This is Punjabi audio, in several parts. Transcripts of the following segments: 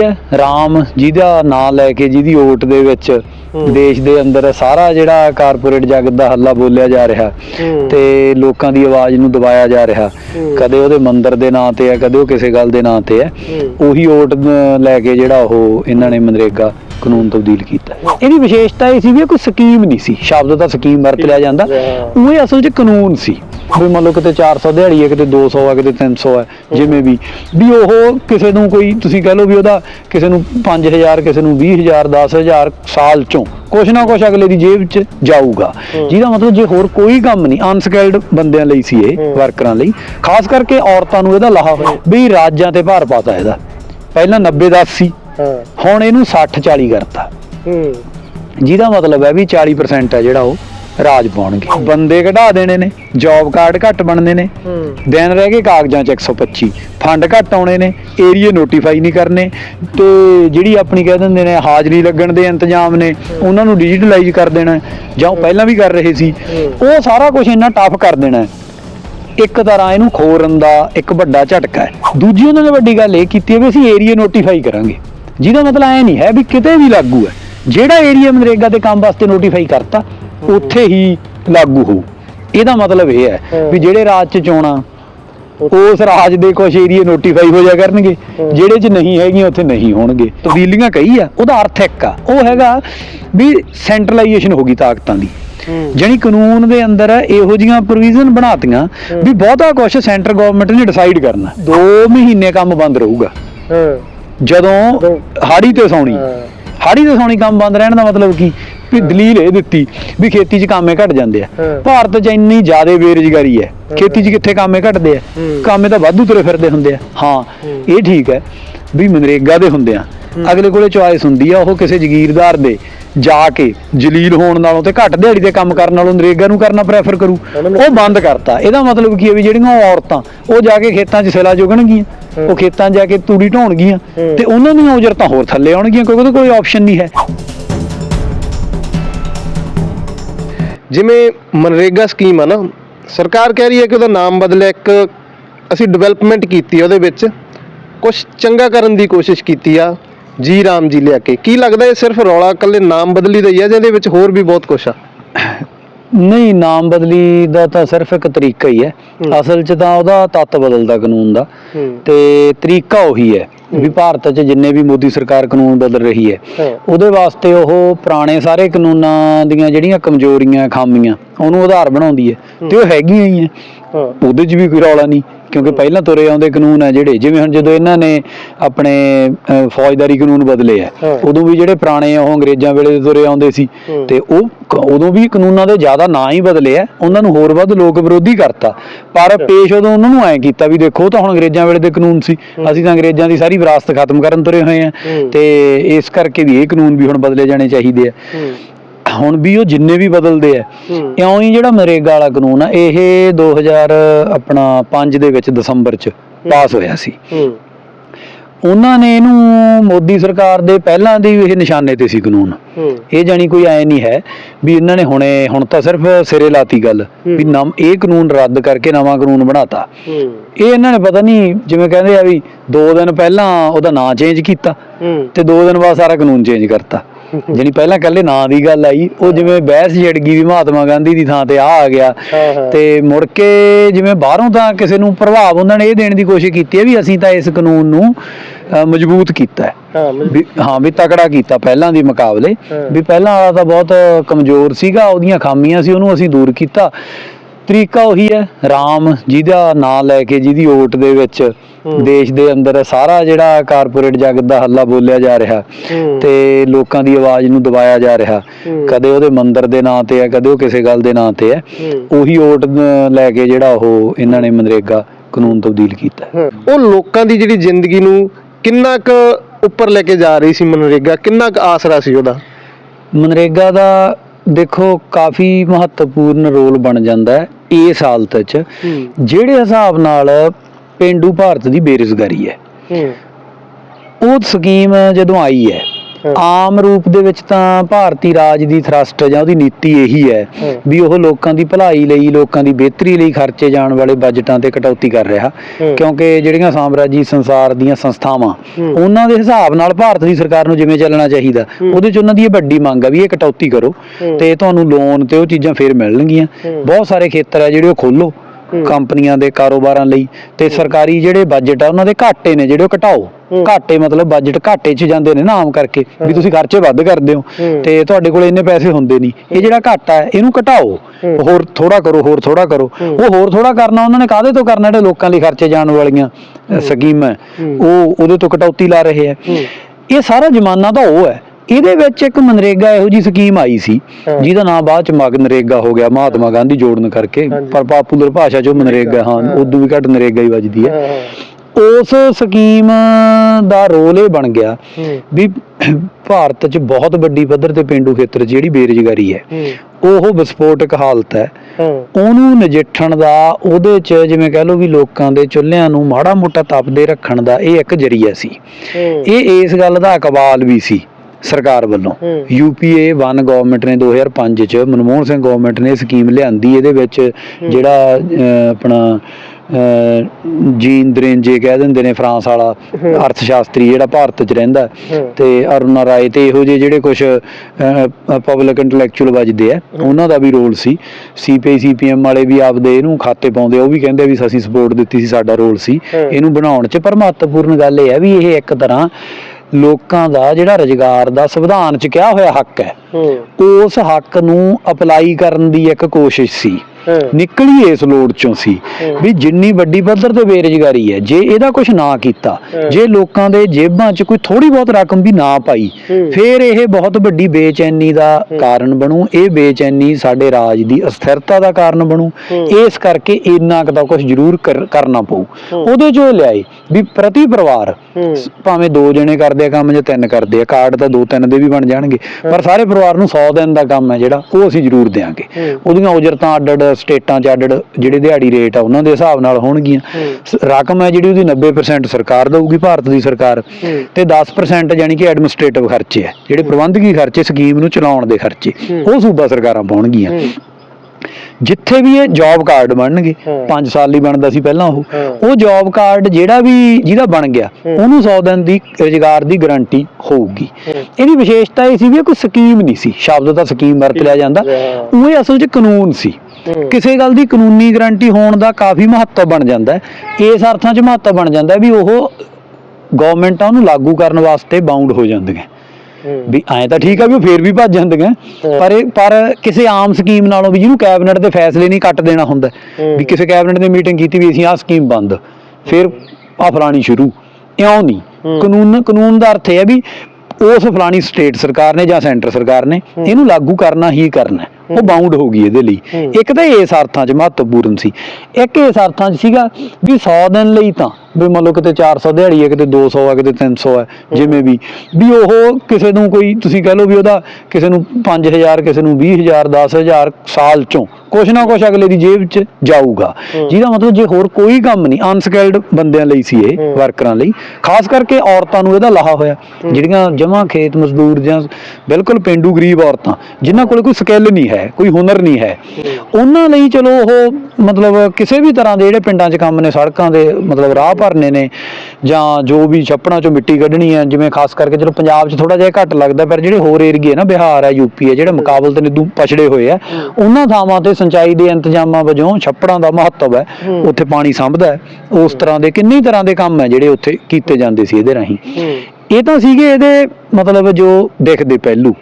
ਹੈ ਰਾਮ ਜਿਹਦਾ ਨਾਂ ਲੈ ਕੇ ਜਿਹਦੀ ਓਟ ਦੇ ਵਿੱਚ ਦੇਸ਼ ਦੇ ਅੰਦਰ ਸਾਰਾ ਜਿਹੜਾ ਕਾਰਪੋਰੇਟ ਜਗਤ ਦਾ ਹੱਲਾ ਬੋਲਿਆ ਜਾ ਰਿਹਾ ਤੇ ਲੋਕਾਂ ਦੀ ਆਵਾਜ਼ ਨੂੰ ਦਬਾਇਆ ਜਾ ਰਿਹਾ। ਕਦੇ ਉਹਦੇ ਮੰਦਿਰ ਦੇ ਨਾਂ ਤੇ ਹੈ ਕਦੇ ਉਹ ਕਿਸੇ ਗੱਲ ਦੇ ਨਾਂ ਤੇ ਹੈ। ਉਹੀ ਓਟ ਲੈ ਕੇ ਜਿਹੜਾ ਉਹ ਇਹਨਾਂ ਨੇ ਮਨਰੇਗਾ ਕਾਨੂੰਨ ਤਬਦੀਲ ਕੀਤਾ। ਇਹਦੀ ਵਿਸ਼ੇਸ਼ਤਾ ਇਹ ਸੀ ਵੀ ਇਹ ਕੋਈ ਸਕੀਮ ਨਹੀਂ ਸੀ। ਸ਼ਬਦ ਤਾਂ ਸਕੀਮ ਵਰਤ ਲਿਆ ਜਾਂਦਾ। ਉਹ ਇਹ ਅਸਲ 'ਚ ਕਾਨੂੰਨ ਸੀ। ਵੀ ਮੰਨ ਲਓ ਕਿਤੇ 400 ਦਿਹਾੜੀ ਹੈ ਕਿਤੇ 200 ਹੈ ਕਿਤੇ 300 ਹੈ ਜਿਵੇਂ ਵੀ। ਵੀ ਉਹ ਕਿਸੇ ਨੂੰ ਕੋਈ ਤੁਸੀਂ ਕਹਿ ਲਓ ਵੀ ਉਹਦਾ ਕਿਸੇ ਨੂੰ 5000 ਕਿਸੇ ਨੂੰ 20000 10000 ਸਾਲ ਚੋਂ ਕੁਛ ਨਾ ਕੁਛ ਅਗਲੇ ਦੀ ਜੇਬ 'ਚ ਜਾਊਗਾ। ਜਿਹਦਾ ਮਤਲਬ ਜੇ ਹੋਰ ਕੋਈ ਕੰਮ ਨਹੀਂ ਅਨਸਕਿਲਡ ਬੰਦਿਆਂ ਲਈ ਸੀ ਇਹ ਵਰਕਰਾਂ ਲਈ। ਖਾਸ ਕਰਕੇ ਔਰਤਾਂ ਨੂੰ ਇਹਦਾ ਲਾਹਾ ਵੀ ਰਾਜਾਂ ਤੇ ਭਾਰ ਪਾਤਾ ਇਹਦਾ। ਪਹਿਲਾਂ 90 10 ਸੀ ਹੁਣ ਇਹਨੂੰ 60 40 ਕਰਤਾ। ਹੂੰ। ਜਿਹਦਾ ਮਤਲਬ ਹੈ ਵੀ 40% ਹੈ ਜਿਹੜਾ ਉਹ ਰਾਜ ਪਾਉਣਗੇ। ਬੰਦੇ ਘਟਾ ਦੇਣੇ ਨੇ ਜੌਬ ਕਾਰਡ ਘੱਟ ਬਣਨੇ ਨੇ। ਹੂੰ। ਦਿਨ ਰਹਿ ਗਏ ਕਾਗਜ਼ਾਂ 'ਚ 125 ਫੰਡ ਘੱਟ ਆਉਣੇ ਨੇ ਏਰੀਏ ਨੋਟੀਫਾਈ ਨਹੀਂ ਕਰਨੇ। ਤੇ ਜਿਹੜੀ ਆਪਣੀ ਕਹਿ ਦਿੰਦੇ ਨੇ ਹਾਜ਼ਰੀ ਲੱਗਣ ਦੇ ਇੰਤਜ਼ਾਮ ਨੇ ਉਹਨਾਂ ਨੂੰ ਡਿਜੀਟਲਾਈਜ਼ ਕਰ ਦੇਣਾ। ਜਾਂ ਉਹ ਪਹਿਲਾਂ ਵੀ ਕਰ ਰਹੇ ਸੀ। ਉਹ ਸਾਰਾ ਕੁਝ ਇੰਨਾ ਟਫ ਕਰ ਦੇਣਾ। ਇੱਕ ਤਰ੍ਹਾਂ ਇਹਨੂੰ ਖੋਰਨ ਦਾ ਇੱਕ ਵੱਡਾ ਝਟਕਾ ਹੈ। ਦੂਜੀ ਉਹਨਾਂ ਨੇ ਵੱਡੀ ਗੱਲ ਇਹ ਕੀਤੀ ਹੈ ਵੀ ਅਸੀਂ ਏਰੀਆ ਨੋਟੀਫਾਈ ਕਰਾਂਗੇ। ਜਿਹਦਾ ਮਤਲਬ ਐ ਨਹੀਂ ਹੈ ਵੀ ਕਿਤੇ ਵੀ ਲਾਗੂ ਹੈ। ਜਿਹੜਾ ਏਰੀਆ ਮਨਰੇਗਾ ਦੇ ਕੰਮ ਵਾਸਤੇ ਨੋਟੀਫਾਈ ਕਰਤਾ ਉੱਥੇ ਹੀ ਲਾਗੂ ਹੋਊ। ਇਹਦਾ ਮਤਲਬ ਇਹ ਹੈ ਵੀ ਜਿਹੜੇ ਰਾਜ 'ਚ ਚੋਣਾਂ ਉਸ ਰਾਜ ਦੇ ਕੁਝ ਏਰੀਏ ਨੋਟੀਫਾਈ ਹੋ ਜਾ ਕਰਨਗੇ। ਜਿਹੜੇ 'ਚ ਨਹੀਂ ਹੈਗੀਆਂ ਉੱਥੇ ਨਹੀਂ ਹੋਣਗੇ। ਤਬਦੀਲੀਆਂ ਕਈ ਆ ਉਹਦਾ ਅਰਥ ਇੱਕ ਆ। ਉਹ ਹੈਗਾ ਵੀ ਸੈਂਟਰਲਾਈਜੇਸ਼ਨ ਹੋ ਗਈ ਤਾਕਤਾਂ ਦੀ। ਜਾਣੀ ਕਾਨੂੰਨ ਦੇ ਅੰਦਰ ਇਹੋ ਜੀਆਂ ਪ੍ਰੋਵੀਜ਼ਨ ਬਣਾਤੀਆਂ ਵੀ ਬਹੁਤਾ ਕੁਝ ਸੈਂਟਰ ਗਵਰਨਮੈਂਟ ਨੇ ਡਿਸਾਈਡ ਕਰਨਾ। 2 ਮਹੀਨੇ ਕੰਮ ਬੰਦ ਰਹੂਗਾ। ਹਾਂ। ਜਦੋਂ ਹਾੜੀ ਤੇ ਸੌਣੀ। ਹਾੜੀ ਤੇ ਸੌਣੀ ਕੰਮ ਬੰਦ ਰਹਿਣ ਦਾ ਮਤਲਬ ਕੀ? ਵੀ ਦਲੀਲ ਇਹ ਦਿੱਤੀ ਵੀ ਖੇਤੀ 'ਚ ਕਾਮੇ ਘਟ ਜਾਂਦੇ ਆ। ਭਾਰਤ 'ਚ ਇੰਨੀ ਜ਼ਿਆਦਾ ਬੇਰੁਜ਼ਗਾਰੀ ਹੈ। ਖੇਤੀ 'ਚ ਕਿੱਥੇ ਕਾਮੇ ਘਟਦੇ ਆ। ਕਾਮੇ ਤਾਂ ਵਾਧੂ ਤੁਰੇ ਫਿਰਦੇ ਹੁੰਦੇ ਆ। ਹਾਂ ਇਹ ਠੀਕ ਹੈ ਵੀ ਮਨਰੇਗਾ ਦੇ ਹੁੰਦੇ ਆ। ਅਗਲੇ ਕੋਲੇ ਚੁਆਇਸ ਹੁੰਦੀ ਆ ਉਹ ਕਿਸੇ ਜ਼ਗੀਰਦਾਰ ਦੇ। ਜਾ ਕੇ ਜਲੀਲ ਹੋਣ ਨਾਲੋਂ ਤੇ ਘੱਟ ਦਿਹਾੜੀ ਤੇ ਕੰਮ ਕਰਨ ਨਾਲੋਂ ਨਰੇਗਾ ਨੂੰ ਕਰਨਾ ਪ੍ਰੈਫਰ ਕਰੂ। ਉਹ ਬੰਦ ਕਰਤਾ। ਇਹਦਾ ਮਤਲਬ ਕੀ ਹੈ ਵੀ ਜਿਹੜੀਆਂ ਉਹ ਔਰਤਾਂ ਉਹ ਜਾ ਕੇ ਖੇਤਾਂ 'ਚ ਸਿਲਾ ਚੁਗਣਗੀਆਂ ਉਹ ਖੇਤਾਂ 'ਚ ਜਾ ਕੇ ਤੂੜੀ ਢੋਣਗੀਆਂ ਤੇ ਉਹਨਾਂ ਦੀਆਂ ਉਜਰਤਾਂ ਹੋਰ ਥੱਲੇ ਆਉਣਗੀਆਂ ਕਿਉਂਕਿ ਉਹਦੇ ਕੋਈ ਆਪਸ਼ਨ ਨਹੀਂ ਹੈ। ਜਿਵੇਂ ਮਨਰੇਗਾ ਸਕੀਮ ਆ ਨਾ ਸਰਕਾਰ ਕਹਿ ਰਹੀ ਹੈ ਕਿ ਉਹਦਾ ਨਾਮ ਬਦਲਿਆ ਇੱਕ ਅਸੀਂ ਡਿਵੈਲਪਮੈਂਟ ਕੀਤੀ ਉਹਦੇ ਵਿੱਚ ਕੁਝ ਚੰਗਾ ਕਰਨ ਦੀ ਕੋਸ਼ਿਸ਼ ਕੀਤੀ ਆ। ਜੀ ਰਾਮ ਜੀ ਲਿਆ ਕੇ। ਕੀ ਲੱਗਦਾ ਇਹ ਸਿਰਫ ਰੌਲਾ ਇਕੱਲੇ ਨਾਮ ਬਦਲੀ ਦਾ ਹੀ ਆ ਜਿਹਦੇ ਵਿੱਚ ਹੋਰ ਵੀ ਬਹੁਤ ਕੁਝ ਆ? ਨਹੀਂ ਨਾਮ ਬਦਲੀ ਦਾ ਤਾਂ ਸਿਰਫ ਇੱਕ ਤਰੀਕਾ ਹੀ ਹੈ। ਅਸਲ 'ਚ ਤਾਂ ਉਹਦਾ ਤੱਤ ਬਦਲਦਾ ਕਾਨੂੰਨ ਦਾ। ਤੇ ਤਰੀਕਾ ਉਹੀ ਹੈ ਵੀ ਭਾਰਤ 'ਚ ਜਿੰਨੇ ਵੀ ਮੋਦੀ ਸਰਕਾਰ ਕਾਨੂੰਨ ਬਦਲ ਰਹੀ ਹੈ ਹਾਂ। ਉਹਦੇ ਵਾਸਤੇ ਉਹ ਪੁਰਾਣੇ ਸਾਰੇ ਕਾਨੂੰਨਾਂ ਦੀਆਂ ਜਿਹੜੀਆਂ ਕਮਜ਼ੋਰੀਆਂ ਖਾਮੀਆਂ ਉਹਨੂੰ ਆਧਾਰ ਬਣਾਉਂਦੀ ਹੈ। ਤੇ ਉਹ ਹੈਗੀਆਂ ਹੀ ਹੈ। ਹਾਂ। ਉਹਦੇ 'ਚ ਵੀ ਕੋਈ ਰੌਲਾ ਨਹੀਂ। ਕਿਉਂਕਿ ਪਹਿਲਾਂ ਤੁਰੇ ਆਉਂਦੇ ਕਾਨੂੰਨ ਆ ਜਿਹੜੇ ਜਿਵੇਂ ਹੁਣ ਜਦੋਂ ਇਹਨਾਂ ਨੇ ਆਪਣੇ ਫੌਜਦਾਰੀ ਕਾਨੂੰਨ ਬਦਲੇ ਆ। ਉਦੋਂ ਵੀ ਜਿਹੜੇ ਪੁਰਾਣੇ ਆ ਉਹ ਅੰਗਰੇਜ਼ਾਂ ਵੇਲੇ ਦੇ ਤੁਰੇ ਆਉਂਦੇ ਸੀ। ਤੇ ਉਹ ਉਦੋਂ ਵੀ ਕਾਨੂੰਨਾਂ ਦੇ ਜ਼ਿਆਦਾ ਨਾਂ ਹੀ ਬਦਲੇ ਆ ਉਹਨਾਂ ਨੂੰ ਹੋਰ ਵੱਧ ਲੋਕ ਵਿਰੋਧੀ ਕਰਤਾ। ਪਰ ਪੇਸ਼ ਉਦੋਂ ਉਹਨਾਂ ਨੂੰ ਐਂ ਕੀਤਾ ਵੀ ਦੇਖੋ ਤਾਂ ਹੁਣ ਅੰਗਰੇਜ਼ਾਂ ਵੇਲੇ ਦੇ ਕਾਨੂੰਨ ਸੀ। ਅਸੀਂ ਤਾਂ ਅੰਗਰੇਜ਼ਾਂ ਦੀ ਸਾਰੀ ਵਿਰਾਸਤ ਖਤਮ ਕਰਨ ਤੁਰੇ ਹੋਏ ਆ। ਤੇ ਇਸ ਕਰਕੇ ਵੀ ਇਹ ਕਾਨੂੰਨ ਵੀ ਹੁਣ ਬਦਲੇ ਜਾਣੇ ਚਾਹੀਦੇ ਆ। ਹੁਣ ਵੀ ਉਹ ਜਿੰਨੇ ਵੀ ਬਦਲਦੇ ਆ ਇਉਂ ਹੀ ਜਿਹੜਾ ਨਰੇਗਾ ਵਾਲਾ ਕਾਨੂੰਨ ਆ ਇਹ 2000 ਆਪਣਾ 5 ਦੇ ਵਿੱਚ ਦਸੰਬਰ ਚ ਪਾਸ ਹੋਇਆ ਸੀ। ਉਹਨਾਂ ਨੇ ਇਹਨੂੰ ਮੋਦੀ ਸਰਕਾਰ ਦੇ ਪਹਿਲਾਂ ਦੀ ਇਹ ਨਿਸ਼ਾਨੇ ਤੇ ਸੀ ਕਾਨੂੰਨ। ਇਹ ਜਾਨੀ ਕੋਈ ਐ ਨਹੀਂ ਹੈ ਵੀ ਇਹਨਾਂ ਨੇ ਹੁਣੇ ਹੁਣ ਤਾਂ ਸਿਰਫ ਸਿਰੇ ਲਾਤੀ ਗੱਲ ਵੀ ਨਮ ਇਹ ਕਾਨੂੰਨ ਰੱਦ ਕਰਕੇ ਨਵਾਂ ਕਾਨੂੰਨ ਬਣਾਤਾ। ਇਹ ਇਹਨਾਂ ਨੇ ਪਤਾ ਨਹੀਂ ਜਿਵੇਂ ਕਹਿੰਦੇ ਆ ਵੀ 2 ਦਿਨ ਪਹਿਲਾਂ ਉਹਦਾ ਨਾਂ ਚੇਂਜ ਕੀਤਾ ਤੇ 2 ਦਿਨ ਬਾਅਦ ਸਾਰਾ ਕਾਨੂੰਨ ਚੇਂਜ ਕਰਤਾ। ਜਿਹੜੀ ਪਹਿਲਾਂ ਕੱਲੇ ਨਾਂ ਦੀ ਗੱਲ ਆਈ ਉਹ ਜਿਵੇਂ ਬਹਿਸ ਜੜ ਗਈ ਵੀ ਮਹਾਤਮਾ ਗਾਂਧੀ ਦੀ ਥਾਂ ਤੇ ਆ ਆ ਗਿਆ। ਤੇ ਮੁੜ ਕੇ ਜਿਵੇਂ ਬਾਹਰੋਂ ਤਾਂ ਕਿਸੇ ਨੂੰ ਪ੍ਰਭਾਵ ਉਹਨਾਂ ਨੇ ਇਹ ਦੇਣ ਦੀ ਕੋਸ਼ਿਸ਼ ਕੀਤੀ ਹੈ ਵੀ ਅਸੀਂ ਤਾਂ ਇਸ ਕਾਨੂੰਨ ਨੂੰ ਮਜ਼ਬੂਤ ਕੀਤਾ ਹੈ। ਵੀ ਤਕੜਾ ਕੀਤਾ ਪਹਿਲਾਂ ਦੀ ਮੁਕਾਬਲੇ। ਵੀ ਪਹਿਲਾਂ ਵਾਲਾ ਤਾਂ ਬਹੁਤ ਕਮਜ਼ੋਰ ਸੀਗਾ ਉਹਦੀਆਂ ਖਾਮੀਆਂ ਸੀ ਉਹਨੂੰ ਅਸੀਂ ਦੂਰ ਕੀਤਾ। ਤਰੀਕਾ ਉਹੀ ਹੈ ਰਾਮ ਜਿਹਦਾ ਨਾਂ ਲੈ ਕੇ ਜਿਹਦੀ ਓਟ ਦੇ ਵਿੱਚ ਦੇਸ਼ ਦੇ ਅੰਦਰ ਸਾਰਾ ਜਿਹੜਾ ਕਾਰਪੋਰੇਟ ਜਗਤ ਦਾ ਹੱਲਾ ਬੋਲਿਆ ਜਾ ਰਿਹਾ ਤੇ ਲੋਕਾਂ ਦੀ ਆਵਾਜ਼ ਨੂੰ ਦਬਾਇਆ ਜਾ ਰਿਹਾ। ਕਦੇ ਉਹਦੇ ਮੰਦਿਰ ਦੇ ਨਾਂ ਤੇ ਹੈ ਕਦੇ ਉਹ ਕਿਸੇ ਗੱਲ ਦੇ ਨਾਂ ਤੇ ਹੈ। ਉਹੀ ਓਟ ਲੈ ਕੇ ਜਿਹੜਾ ਉਹ ਇਹਨਾਂ ਨੇ ਮਨਰੇਗਾ ਕਾਨੂੰਨ ਤਬਦੀਲ ਕੀਤਾ। ਉਹ ਲੋਕਾਂ ਦੀ ਜਿਹੜੀ ਜ਼ਿੰਦਗੀ ਨੂੰ ਕਿੰਨਾ ਕੁ ਉੱਪਰ ਲੈ ਕੇ ਜਾ ਰਹੀ ਸੀ ਮਨਰੇਗਾ? ਕਿੰਨਾ ਕੁ ਆਸਰਾ ਸੀ ਉਹਦਾ? ਮਨਰੇਗਾ ਦਾ ਦੇਖੋ ਕਾਫੀ ਮਹੱਤਵਪੂਰਨ ਰੋਲ ਬਣ ਜਾਂਦਾ ਹੈ ਇਸ ਹਾਲਤ 'ਚ। ਜਿਹੜੇ ਹਿਸਾਬ ਨਾਲ ਪਿੰਡੂ ਭਾਰਤ ਦੀ ਬੇਰੁਜ਼ਗਾਰੀ ਹੈ ਉਹ ਸਕੀਮ ਜਦੋਂ ਆਈ ਹੈ। ਆਮ ਰੂਪ ਦੇ ਵਿੱਚ ਤਾਂ ਭਾਰਤੀ ਰਾਜ ਦੀ ਥਰਸਟ ਜਾਂ ਉਹਦੀ ਨੀਤੀ ਇਹੀ ਹੈ। ਵੀ ਉਹ ਲੋਕਾਂ ਦੀ ਭਲਾਈ ਲਈ ਲੋਕਾਂ ਦੀ ਬਿਹਤਰੀ ਲਈ ਖਰਚੇ ਜਾਣ ਵਾਲੇ ਬਜਟਾਂ ਤੇ ਕਟੌਤੀ ਕਰ ਰਿਹਾ। ਕਿਉਂਕਿ ਜਿਹੜੀਆਂ ਸਾਮਰਾਜੀ ਸੰਸਾਰ ਦੀਆਂ ਸੰਸਥਾਵਾਂ। ਉਹਨਾਂ ਦੇ ਹਿਸਾਬ ਨਾਲ ਭਾਰਤ ਦੀ ਸਰਕਾਰ ਨੂੰ ਜਿਵੇਂ ਚੱਲਣਾ ਚਾਹੀਦਾ। ਉਹਦੇ 'ਚ ਉਹਨਾਂ ਦੀ ਇਹ ਵੱਡੀ ਮੰਗ ਆ ਵੀ ਇਹ ਕਟੌਤੀ ਕਰੋ। ਤੇ ਤੁਹਾਨੂੰ ਲੋਨ ਤੇ ਉਹ ਚੀਜ਼ਾਂ ਫੇਰ ਮਿਲਣਗੀਆਂ। ਬਹੁਤ ਸਾਰੇ ਖੇਤਰ ਆ ਜਿਹੜੇ ਉਹ ਖੋਲੋ। ਕੰਪਨੀਆਂ ਦੇ ਕਾਰੋਬਾਰਾਂ ਲਈ ਤੇ ਸਰਕਾਰੀ ਜਿਹੜੇ ਬਜਟ ਆ ਉਹਨਾਂ ਦੇ ਘਾਟੇ ਨੇ ਜਿਹੜੇ ਉਹ ਘਟਾਓ। ਘਾਟੇ ਮਤਲਬ ਬਜਟ ਘਾਟੇ 'ਚ ਜਾਂਦੇ ਨੇ ਨਾ ਆਮ ਕਰਕੇ ਵੀ। ਤੁਸੀਂ ਖਰਚੇ ਵੱਧ ਕਰਦੇ ਹੋ। ਤੇ ਤੁਹਾਡੇ ਕੋਲ ਇੰਨੇ ਪੈਸੇ ਹੁੰਦੇ ਨਹੀਂ ਇਹ ਜਿਹੜਾ ਘਾਟਾ ਹੈ ਇਹਨੂੰ ਘਟਾਓ। ਹੋਰ ਥੋੜਾ ਕਰੋ ਹੋਰ ਥੋੜਾ ਕਰੋ। ਉਹ ਹੋਰ ਥੋੜਾ ਕਰਨਾ ਉਹਨਾਂ ਨੇ ਕਾਹਦੇ ਤੋਂ ਕਰਨਾ ਜਿਹੜੇ ਲੋਕਾਂ ਲਈ ਖਰਚੇ ਜਾਣ ਵਾਲੀਆਂ ਸਕੀਮਾਂ। ਉਹ ਉਹਦੇ ਤੋਂ ਕਟੌਤੀ ਲਾ ਰਹੇ ਹੂੰ। ਇਹ ਸਾਰਾ ਜ਼ਮਾਨਾ ਤਾਂ ਉਹ ਹੈ ਇਹਦੇ ਵਿੱਚ ਇੱਕ ਮਨਰੇਗਾ ਇਹੋ ਜੀ ਸਕੀਮ ਆਈ ਸੀ। ਜਿਹਦਾ ਨਾਮ ਬਾਅਦ ਚ ਮਗਨਰੇਗਾ ਹੋ ਗਿਆ ਮਹਾਤਮਾ ਗਾਂਧੀ ਜੋੜਨ ਕਰਕੇ। ਪਰ ਪਾਪੂਲਰ ਭਾਸ਼ਾ ਚ ਮਨਰੇਗਾ ਹਾਂ। ਉਦੋਂ ਵੀ ਘੱਟ ਨਰੇਗਾ ਹੀ ਵੱਜਦੀ ਹੈ ਉਸ ਸਕੀਮ ਦਾ ਰੋਲ ਇਹ ਬਣ ਗਿਆ। ਵੀ ਭਾਰਤ 'ਚ ਬਹੁਤ ਵੱਡੀ ਪੱਧਰ ਤੇ ਪਿੰਡੂ ਖੇਤਰ ਜਿਹੜੀ ਬੇਰੁਜ਼ਗਾਰੀ ਹੈ। ਉਹ ਵਿਸਫੋਟਕ ਹਾਲਤ ਹੈ। ਉਹਨੂੰ ਨਜਿੱਠਣ ਦਾ ਉਹਦੇ 'ਚ ਜਿਵੇਂ ਕਹਿ ਲਓ ਵੀ ਲੋਕਾਂ ਦੇ ਚੁੱਲ੍ਹਿਆਂ ਨੂੰ ਮਾੜਾ ਮੋਟਾ ਤਪਦੇ ਰੱਖਣ ਦਾ ਇਹ ਇੱਕ ਜਰੀਆ ਸੀ। ਇਹ ਇਸ ਗੱਲ ਦਾ ਇਕਬਾਲ ਵੀ ਸੀ ਸਰਕਾਰ ਵੱਲੋਂ। ਯੂਪੀਏ 1 ਗਵਰਨਮੈਂਟ ਨੇ 2005 ਚ ਮਨਮੋਹਨ ਸਿੰਘ ਗਵਰਨਮੈਂਟ ਨੇ ਸਕੀਮ ਲਿਆਂਦੀ ਇਹਦੇ ਵਿੱਚ ਜਿਹੜਾ ਆਪਣਾ ਜੀਨ ਦਰੇਂਜੇ ਕਹਿ ਦਿੰਦੇ ਨੇ ਫਰਾਂਸ ਵਾਲਾ। ਅਰਥ ਸ਼ਾਸਤਰੀ ਜਿਹੜਾ ਭਾਰਤ ਚ ਰਹਿੰਦਾ। ਤੇ ਅਰੁਣਾ ਰਾਏ ਤੇ ਇਹੋ ਜਿਹੇ ਜਿਹੜੇ ਕੁਝ ਪਬਲਿਕ ਇੰਟੈਲੈਕਚੁਅਲ ਵੱਜਦੇ ਆ ਉਹਨਾਂ ਦਾ ਵੀ ਰੋਲ ਸੀ ਸੀਪੀਆਈ ਸੀਪੀਐਮ ਵਾਲੇ ਵੀ ਆਪਦੇ ਇਹਨੂੰ ਖਾਤੇ ਪਾਉਂਦੇ ਉਹ ਵੀ ਕਹਿੰਦੇ ਵੀ ਅਸੀਂ ਸਪੋਰਟ ਦਿੱਤੀ ਸੀ ਸਾਡਾ ਰੋਲ ਸੀ। ਇਹਨੂੰ ਬਣਾਉਣ ਚ ਪਰ ਮਹੱਤਵਪੂਰਨ ਗੱਲ ਇਹ ਹੈ ਵੀ ਇਹ ਇੱਕ ਤਰ੍ਹਾਂ ਲੋਕਾਂ ਦਾ ਜਿਹੜਾ ਰੁਜ਼ਗਾਰ ਦਾ ਸੰਵਿਧਾਨ ਚ ਕਿਹਾ ਹੋਇਆ ਹੱਕ ਹੈ। ਉਸ ਹੱਕ ਨੂੰ ਅਪਲਾਈ ਕਰਨ ਦੀ ਇੱਕ ਕੋਸ਼ਿਸ਼ ਸੀ। ਨਿਕਲੀ ਇਸ ਲੋੜ ਚੋਂ ਸੀ। ਵੀ ਜਿੰਨੀ ਵੱਡੀ ਪੱਧਰ ਤੇ ਬੇਰੁਜ਼ਗਾਰੀ ਹੈ ਜੇ ਇਹਦਾ ਕੁਝ ਨਾ ਕੀਤਾ। ਜੇ ਲੋਕਾਂ ਦੇ ਜੇਬਾਂ 'ਚ ਕੋਈ ਥੋੜੀ ਬਹੁਤ ਰਕਮ ਵੀ ਨਾ ਪਾਈ। ਫਿਰ ਇਹ ਬਹੁਤ ਵੱਡੀ ਬੇਚੈਨੀ ਦਾ। ਕਾਰਨ ਬਣੂ ਇਹ ਬੇਚੈਨੀ ਸਾਡੇ ਰਾਜ ਦੀ ਅਸਥਿਰਤਾ ਦਾ ਕਾਰਨ ਬਣੂ। ਇਸ ਕਰਕੇ ਇੰਨਾ ਕੁ ਤਾਂ ਕੁਝ ਜ਼ਰੂਰ ਕਰ- ਕਰਨਾ ਪਊ। ਉਹਦੇ ਇਹ ਲਿਆਏ ਵੀ ਪ੍ਰਤੀ ਪਰਿਵਾਰ। ਭਾਵੇਂ ਦੋ ਜਣੇ ਕਰਦੇ ਆ ਕੰਮ ਜਾਂ ਤਿੰਨ ਕਰਦੇ ਆ ਕਾਰਡ ਤਾਂ ਦੋ ਤਿੰਨ ਦੇ ਵੀ ਬਣ ਜਾਣਗੇ ਪਰ ਸਾਰੇ ਪਰਿਵਾਰ ਨੂੰ 100 ਦਿਨ ਦਾ ਕੰਮ ਹੈ ਜਿਹੜਾ ਉਹ ਅਸੀਂ ਜ਼ਰੂਰ ਦੇਾਂਗੇ। ਉਹਦੀਆਂ ਉਜਰਤਾਂ ਅੱਡ ਅੱਡ ਸਟੇਟਾਂ 'ਚ ਅੱਡ ਜਿਹੜੇ ਦਿਹਾੜੀ ਰੇਟ ਆ ਉਹਨਾਂ ਦੇ ਹਿਸਾਬ ਨਾਲ ਹੋਣਗੀਆਂ ਹੂੰ। ਸ- ਰਕਮ ਹੈ ਜਿਹੜੀ ਉਹਦੀ 90% ਸਰਕਾਰ ਦਊਗੀ ਭਾਰਤ ਦੀ ਸਰਕਾਰ ਹੂੰ। ਤੇ 10% ਯਾਨੀ ਕਿ ਐਡਮਿਨਿਸਟ੍ਰੇਟਿਵ ਖਰਚੇ ਆ ਜਿਹੜੇ ਪ੍ਰਬੰਧਕੀ ਖਰਚੇ ਸਕੀਮ ਨੂੰ ਚਲਾਉਣ ਦੇ ਖਰਚੇ ਹੂੰ। ਉਹ ਸੂਬਾ ਸਰਕਾਰਾਂ ਪਾਉਣਗੀਆਂ ਹੂੰ। ਜਿੱਥੇ ਵੀ ਇਹ ਜੌਬ ਕਾਰਡ ਬਣਨਗੇ ਹਾਂ। 5 ਸਾਲ ਲਈ ਬਣਦਾ ਸੀ ਪਹਿਲਾਂ ਉਹ ਹਾਂ। ਉਹ ਜੌਬ ਕਾਰਡ ਜਿਹੜਾ ਵੀ ਜਿਹਦਾ ਬਣ ਗਿਆ ਹੂੰ। ਉਹਨੂੰ 100 ਦਿਨ ਦੀ ਰੁਜ਼ਗਾਰ ਦੀ ਗਾਰੰਟੀ ਹੋਊਗੀ ਹੂੰ। ਇਹਦੀ ਵਿਸ਼ੇਸ਼ਤਾ ਇਹ ਸੀ ਵੀ ਇਹ ਕੋਈ ਸਕੀਮ ਨਹੀਂ ਸੀ ਸ਼ਬਦ ਤਾਂ ਸਕੀਮ ਵਰਤ ਲਿਆ ਜਾਂਦਾ ਹਾਂ। ਉਹ ਇਹ ਅਸਲ 'ਚ ਕਾਨੂੰਨ ਸੀ ਹੂੰ। ਕਿਸੇ ਗੱਲ ਦੀ ਕਾਨੂੰਨੀ ਗਾਰੰਟੀ ਹੋਣ ਦਾ ਕਾਫੀ ਮਹੱਤਵ ਬਣ ਜਾਂਦਾ ਹੈ ਇਸ ਅਰਥਾਂ 'ਚ ਮਹੱਤਵ ਬਣ ਜਾਂਦਾ ਵੀ ਉਹ ਗਵਰਨਮੈਂਟਾਂ ਉਹਨੂੰ ਲਾਗੂ ਕਰਨ ਵਾਸਤੇ ਬਾਉਂਡ ਹੋ ਜਾਂਦੀਆਂ। ਵੀ ਐਂ ਤਾਂ ਠੀਕ ਆ ਵੀ ਉਹ ਫੇਰ ਵੀ ਭੱਜ ਜਾਂਦੀਆਂ। ਪਰ ਪਰ ਕਿਸੇ ਆਮ ਸਕੀਮ ਨਾਲੋਂ ਵੀ ਜਿਹਨੂੰ ਕੈਬਨਿਟ ਦੇ ਫੈਸਲੇ ਨਹੀਂ ਕੱਟ ਦੇਣਾ ਹੁੰਦਾ। ਵੀ ਕਿਸੇ ਕੈਬਨਿਟ ਨੇ ਮੀਟਿੰਗ ਕੀਤੀ ਵੀ ਅਸੀਂ ਆਹ ਸਕੀਮ ਬੰਦ ਫਿਰ ਆ ਫਲਾਣੀ ਸ਼ੁਰੂ ਇਉਂ ਨਹੀਂ। ਕਾਨੂੰਨ ਕਾਨੂੰਨ ਦਾ ਅਰਥ ਇਹ ਹੈ ਵੀ ਉਸ ਫਲਾਣੀ ਸਟੇਟ ਸਰਕਾਰ ਨੇ ਜਾਂ ਸੈਂਟਰ ਸਰਕਾਰ ਨੇ। ਇਹਨੂੰ ਲਾਗੂ ਕਰਨਾ ਹੀ ਕਰਨਾ। ਉਹ। ਬਾਉਂਡ ਹੋ ਗਈ ਇਹਦੇ ਲਈ। ਇੱਕ ਤਾਂ ਇਸ ਅਰਥਾਂ 'ਚ ਮਹੱਤਵਪੂਰਨ ਸੀ ਇੱਕ ਇਸ ਅਰਥਾਂ 'ਚ ਸੀਗਾ ਵੀ 100 ਦਿਨ ਲਈ ਤਾਂ ਵੀ ਮੰਨ ਲਓ ਕਿਤੇ 400 ਦਿਹਾੜੀ ਹੈ ਕਿਤੇ 200 ਹੈ ਕਿਤੇ 300 ਹੈ ਜਿਵੇਂ ਵੀ ਵੀ ਉਹ ਕਿਸੇ ਨੂੰ ਕੋਈ ਤੁਸੀਂ ਕਹਿ ਲਓ ਵੀ ਉਹਦਾ ਕਿਸੇ ਨੂੰ 5000 ਕਿਸੇ ਨੂੰ 20000 10000 ਸਾਲ ਚੋਂ ਕੁਛ ਨਾ ਕੁਛ ਅਗਲੇ ਦੀ ਜੇਬ 'ਚ ਜਾਊਗਾ। ਜਿਹਦਾ ਮਤਲਬ ਜੇ ਹੋਰ ਕੋਈ ਕੰਮ ਨਹੀਂ ਅਨਸਕਿਲਡ ਬੰਦਿਆਂ ਲਈ ਸੀ ਇਹ। ਵਰਕਰਾਂ ਲਈ ਖਾਸ ਕਰਕੇ ਔਰਤਾਂ ਨੂੰ ਇਹਦਾ ਲਾਹਾ ਹੋਇਆ। ਜਿਹੜੀਆਂ ਜਮਾਂ ਖੇਤ ਮਜ਼ਦੂਰ ਜਾਂ ਬਿਲਕੁਲ ਪਿੰਡੂ ਗਰੀਬ ਔਰਤਾਂ ਜਿਨ੍ਹਾਂ ਕੋਲ ਕੋਈ ਸਕਿੱਲ ਨਹੀਂ ਹੈ ਕੋਈ ਹੁਨਰ ਨਹੀਂ ਹੈ ਉਹਨਾਂ ਲਈ ਚਲੋ ਉਹ ਮਤਲਬ ਕਿਸੇ ਵੀ ਤਰ੍ਹਾਂ ਦੇ ਜਿਹੜੇ ਪਿੰਡਾਂ 'ਚ ਕੰਮ ਨੇ ਸੜਕਾਂ ਦੇ ਮਤਲਬ ਰਾਹ ਭਰਨੇ ਨੇ ਜਾਂ ਜੋ ਵੀ ਛੱਪੜਾਂ 'ਚੋਂ ਮਿੱਟੀ ਕੱਢਣੀ ਹੈ ਜਿਵੇਂ ਖਾਸ ਕਰਕੇ ਚਲੋ ਪੰਜਾਬ 'ਚ ਥੋੜਾ ਜਿਹਾ ਘੱਟ ਲੱਗਦਾ ਪਰ ਜਿਹੜੇ ਹੋਰ ਏਰੀਏ ਨਾ ਬਿਹਾਰ ਹੈ ਯੂਪੀ ਹੈ ਜਿਹੜੇ ਮੁਕਾਬਲਤਨ ਇਦੋਂ ਪਛੜੇ ਹੋਏ ਆ ਉਹਨਾਂ ਥਾਵਾਂ ਤੇ ਸਿੰਚਾਈ ਦੇ ਇੰਤਜ਼ਾਮਾਂ ਵਜੋਂ ਛੱਪੜਾਂ ਦਾ ਮਹੱਤਵ ਹੈ। ਉੱਥੇ ਪਾਣੀ ਸੰਭਦਾ ਹੈ ਉਸ ਤਰ੍ਹਾਂ ਦੇ ਕਿੰਨੀ ਤਰ੍ਹਾਂ ਦੇ ਕੰਮ ਹੈ ਜਿਹੜੇ ਉੱਥੇ ਕੀਤੇ ਜਾਂਦੇ ਸੀ ਇਹਦੇ ਰਾਹੀਂ। ਇਹ ਤਾਂ ਸੀਗੇ ਇਹਦੇ ਮਤਲਬ ਜੋ ਦਿਖਦੇ ਪਹਿਲੂ।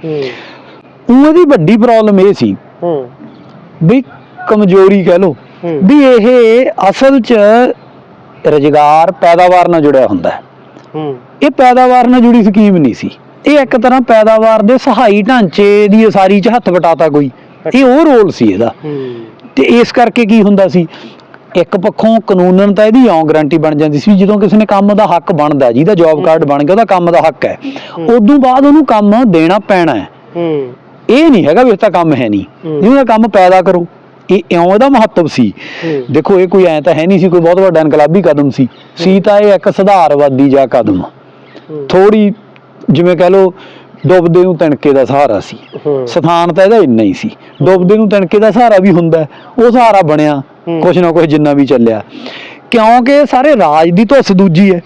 ਉਹ ਇਹਦੀ ਵੱਡੀ ਪ੍ਰੋਬਲਮ ਇਹ ਸੀ। ਵੀ ਕਮਜ਼ੋਰੀ ਕਹਿ ਲੋ। ਵੀ ਇਹ ਅਸਲ 'ਚ ਰੁਜ਼ਗਾਰ ਪੈਦਾਵਾਰ ਨਾਲ ਜੁੜਿਆ ਹੁੰਦਾ ਹੈ। ਹੂੰ। ਇਹ ਪੈਦਾਵਾਰ ਨਾਲ ਜੁੜੀ ਸਕੀਮ ਨਹੀਂ ਸੀ। ਇਹ ਇੱਕ ਤਰ੍ਹਾਂ ਪੈਦਾਵਾਰ ਦੇ ਸਹਾਈ ਢਾਂਚੇ ਦੀ ਉਸਾਰੀ 'ਚ ਹੱਥ ਵਟਾਤਾ ਕੋਈ। ਇਹ ਉਹ ਰੋਲ ਸੀ ਇਹਦਾ। ਤੇ ਇਸ ਕਰਕੇ ਕੀ ਹੁੰਦਾ ਸੀ? ਇੱਕ ਪੱਖੋਂ ਕਾਨੂੰਨਨ ਤਾਂ ਇਹਦੀ ਔਂ ਗਾਰੰਟੀ ਬਣ ਜਾਂਦੀ ਸੀ ਜਦੋਂ ਕਿਸੇ ਨੇ ਕੰਮ ਦਾ ਹੱਕ ਬਣਦਾ ਜਿਹਦਾ ਜੌਬ ਕਾਰਡ ਬਣ ਗਿਆ ਉਹਦਾ ਕੰਮ ਦਾ ਹੱਕ ਹੈ। ਉਦੋਂ ਬਾਅਦ ਉਹਨੂੰ ਕੰਮ ਦੇਣਾ ਪੈਣਾ ਹੈ। ਇਹ ਨਹੀਂ ਹੈਗਾ ਵੀ ਇਸ ਦਾ ਕੰਮ ਹੈ ਨਹੀਂ। ਜਿਹਦਾ ਕੰਮ ਪੈਦਾ ਕਰੋ। ਇਹ ਇਉਂ ਇਹਦਾ ਮਹੱਤਵ ਸੀ। ਦੇਖੋ ਇਹ ਕੋਈ ਐ ਤਾਂ ਹੈ ਨਹੀਂ ਸੀ ਕੋਈ ਬਹੁਤ ਵੱਡਾ ਇਨਕਲਾਬੀ ਕਦਮ ਸੀ। ਸੀ ਤਾਂ ਇਹ ਇੱਕ ਸੁਧਾਰਵਾਦੀ ਜਾਂ ਕਦਮ। ਥੋੜੀ ਜਿਵੇਂ ਕਹ ਲਓ ਡੁੱਬਦੇ ਨੂੰ ਤਣਕੇ ਦਾ ਸਹਾਰਾ ਸੀ। ਸਥਾਨ ਤਾਂ ਇਹਦਾ ਇੰਨਾ ਹੀ ਸੀ। ਡੁੱਬਦੇ ਨੂੰ ਤਣਕੇ ਦਾ ਸਹਾਰਾ ਵੀ ਹੁੰਦਾ। ਉਹ ਸਹਾਰਾ ਬਣਿਆ। ਕੁਛ ਨਾ ਕੁਛ ਜਿੰਨਾ ਵੀ ਚੱਲਿਆ। ਕਿਉਂਕਿ ਸਾਰੇ ਰਾਜ ਦੀ ਧੁੱਸ ਦੂਜੀ ਹੈ।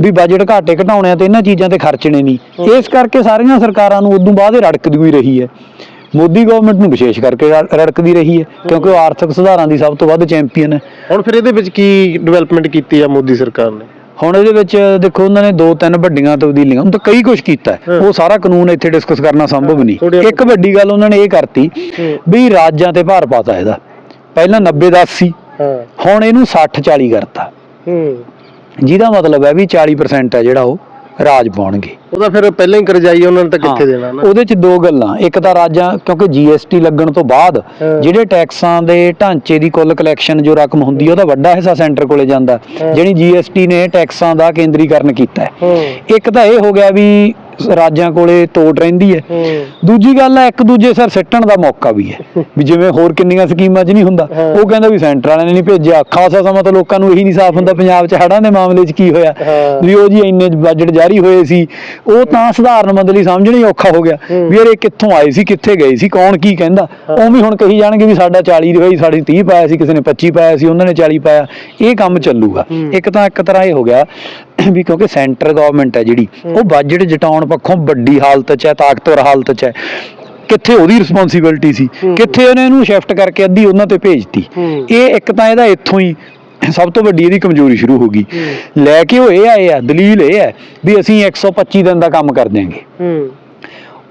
ਵੀ ਬਜਟ ਘਾਟੇ ਘਟਾਉਣੇ ਆ ਤੇ ਇਹਨਾਂ ਚੀਜ਼ਾਂ ਤੇ ਖਰਚਣੇ ਨਹੀਂ। ਇਸ ਕਰਕੇ ਸਾਰੀਆਂ ਸਰਕਾਰਾਂ ਨੂੰ ਉਦੋਂ ਬਾਅਦ ਇਹ ਰੜਕਦੀ ਹੋਈ ਰਹੀ ਹੈ। ਮੋਦੀ ਗਵਰਨਮੈਂਟ ਨੂੰ ਵਿਸ਼ੇਸ਼ ਕਰਕੇ ਰੜ- ਰੜਕਦੀ ਰਹੀ ਹੈ ਕਿਉਂਕਿ ਉਹ ਆਰਥਿਕ ਸੁਧਾਰਾਂ ਦੀ ਸਭ ਤੋਂ ਵੱਧ ਚੈਂਪੀਅਨ ਹੈ। ਹੁਣ ਫਿਰ ਇਹਦੇ ਵਿੱਚ ਕੀ ਡਿਵੈਲਪਮੈਂਟ ਕੀਤੀ ਆ ਮੋਦੀ ਸਰਕਾਰ ਨੇ? ਹੁਣ ਇਹਦੇ ਵਿੱਚ ਦੇਖੋ ਉਹਨਾਂ ਨੇ ਦੋ ਤਿੰਨ ਵੱਡੀਆਂ ਤਬਦੀਲੀਆਂ ਹੁਣ ਤਾਂ ਕਈ ਕੁਝ ਕੀਤਾ ਹੈ। ਉਹ ਸਾਰਾ ਕਾਨੂੰਨ ਇੱਥੇ ਡਿਸਕਸ ਕਰਨਾ ਸੰਭਵ ਨਹੀਂ। ਥੋੜ੍ਹੀ- ਇੱਕ ਵੱਡੀ ਗੱਲ ਉਹਨਾਂ ਨੇ ਇਹ ਕਰਤੀ। ਵੀ ਰਾਜਾਂ ਤੇ ਭਾਰ ਪਾਤਾ ਇਹਦਾ। ਪਹਿਲਾਂ 90 10 ਸੀ ਹਾਂ। ਹੁਣ ਇਹਨੂੰ 60 40 ਕਰਤਾ। ਹੂੰ। ਜਿਹਦਾ ਮਤਲਬ ਹੈ ਵੀ 40% ਹੈ ਜਿਹੜਾ ਉਹ। ਰਾਜ ਪਾਉਣਗੇ ਉਹਦਾ ਫਿਰ ਪਹਿਲਾਂ ਹੀ ਕਰਜਾਈ ਉਹਨਾਂ ਨੇ ਤਾਂ ਕਿੱਥੇ ਦੇਣਾ ਨਾ। ਉਹਦੇ ਚ ਦੋ ਗੱਲਾਂ। ਇੱਕ ਤਾਂ ਰਾਜਾਂ ਕਿਉਂਕਿ GST ਲੱਗਣ ਤੋਂ ਬਾਅਦ। ਜਿਹੜੇ ਟੈਕਸਾਂ ਦੇ ਢਾਂਚੇ ਦੀ ਕੁੱਲ ਕਲੈਕਸ਼ਨ ਜੋ ਰਕਮ ਹੁੰਦੀ ਹੈ ਉਹਦਾ ਵੱਡਾ ਹਿੱਸਾ ਸੈਂਟਰ ਕੋਲੇ ਜਾਂਦਾ। ਜਿਹੜੀ GST ਨੇ ਟੈਕਸਾਂ ਦਾ ਕੇਂਦਰੀਕਰਨ ਕੀਤਾ ਹੂੰ। ਇੱਕ ਤਾਂ ਇਹ ਹੋ ਗਿਆ ਵੀ ਰਾਜਾਂ ਕੋਲੇ ਤੋੜ ਰਹਿੰਦੀ ਹੈ। ਦੂਜੀ ਗੱਲ ਹੈ ਇੱਕ ਦੂਜੇ ਸਿਰ ਸਿੱਟਣ ਦਾ ਮੌਕਾ ਵੀ ਹੈ। ਵੀ ਜਿਵੇਂ ਹੋਰ ਕਿੰਨੀਆਂ ਸਕੀਮਾਂ 'ਚ ਨਹੀਂ ਹੁੰਦਾ। ਉਹ ਕਹਿੰਦਾ ਵੀ ਸੈਂਟਰ ਵਾਲਿਆਂ ਨੇ ਨਹੀਂ ਭੇਜਿਆ। ਖਾਸਾ ਸਮਾਂ ਤਾਂ ਲੋਕਾਂ ਨੂੰ ਇਹੀ ਨਹੀਂ ਸਾਫ਼ ਹੁੰਦਾ। ਪੰਜਾਬ 'ਚ ਹੜ੍ਹਾਂ ਦੇ ਮਾਮਲੇ 'ਚ ਕੀ ਹੋਇਆ। ਵੀ ਉਹ ਜੀ ਇੰਨੇ ਬਜਟ ਜਾਰੀ ਹੋਏ ਸੀ। ਉਹ ਤਾਂ ਸਧਾਰਨ ਬੰਦੇ ਲਈ ਸਮਝਣਾ ਹੀ ਔਖਾ ਹੋ ਗਿਆ। ਵੀ ਯਾਰ ਇਹ ਕਿੱਥੋਂ ਆਏ ਸੀ ਕਿੱਥੇ ਗਏ ਸੀ ਕੌਣ ਕੀ ਕਹਿੰਦਾ? ਉਹ ਵੀ ਹੁਣ ਕਹੀ ਜਾਣਗੇ ਵੀ ਸਾਡਾ 40 ਰੁਪਏ ਸਾਡੀ 30 ਪਾਇਆ ਸੀ ਕਿਸੇ ਨੇ 25 ਪਾਇਆ ਸੀ ਉਹਨਾਂ ਨੇ 40 ਪਾਇਆ। ਇਹ ਕੰਮ ਚੱਲੂਗਾ। ਇੱਕ ਤਾਂ ਇੱਕ ਤਰ੍ਹਾਂ ਇਹ ਹੋ ਗਿਆ ਵੀ ਕਿਉਂਕਿ ਸੈਂਟਰ ਗਵਰਨਮੈਂਟ ਹੈ ਜਿਹੜੀ ਉਹ ਬਜਟ ਜਟਾਉਣ ਪੱਖੋਂ ਵੱਡੀ ਹਾਲਤ 'ਚ ਹੈ ਤਾਕਤਵਰ ਹਾਲਤ 'ਚ ਹੈ। ਕਿੱਥੇ ਉਹਦੀ ਰਿਸਪੌਂਸਿਬਿਲਟੀ ਸੀ। ਕਿੱਥੇ ਉਹਨੇ ਇਹਨੂੰ ਸ਼ਿਫਟ ਕਰਕੇ ਅੱਧੀ ਉਹਨਾਂ ਤੇ ਭੇਜਤੀ। ਇਹ ਇੱਕ ਤਾਂ ਇਹਦਾ ਇੱਥੋਂ ਹੀ ਸਭ ਤੋਂ ਵੱਡੀ ਇਹਦੀ ਕਮਜ਼ੋਰੀ ਸ਼ੁਰੂ ਹੋ ਗਈ। ਲੈ ਕੇ ਉਹ ਇਹ ਆਏ ਆ ਦਲੀਲ ਇਹ ਹੈ ਵੀ ਅਸੀਂ 125 ਦਿਨ ਦਾ ਕੰਮ ਕਰ ਦਿਆਂਗੇ।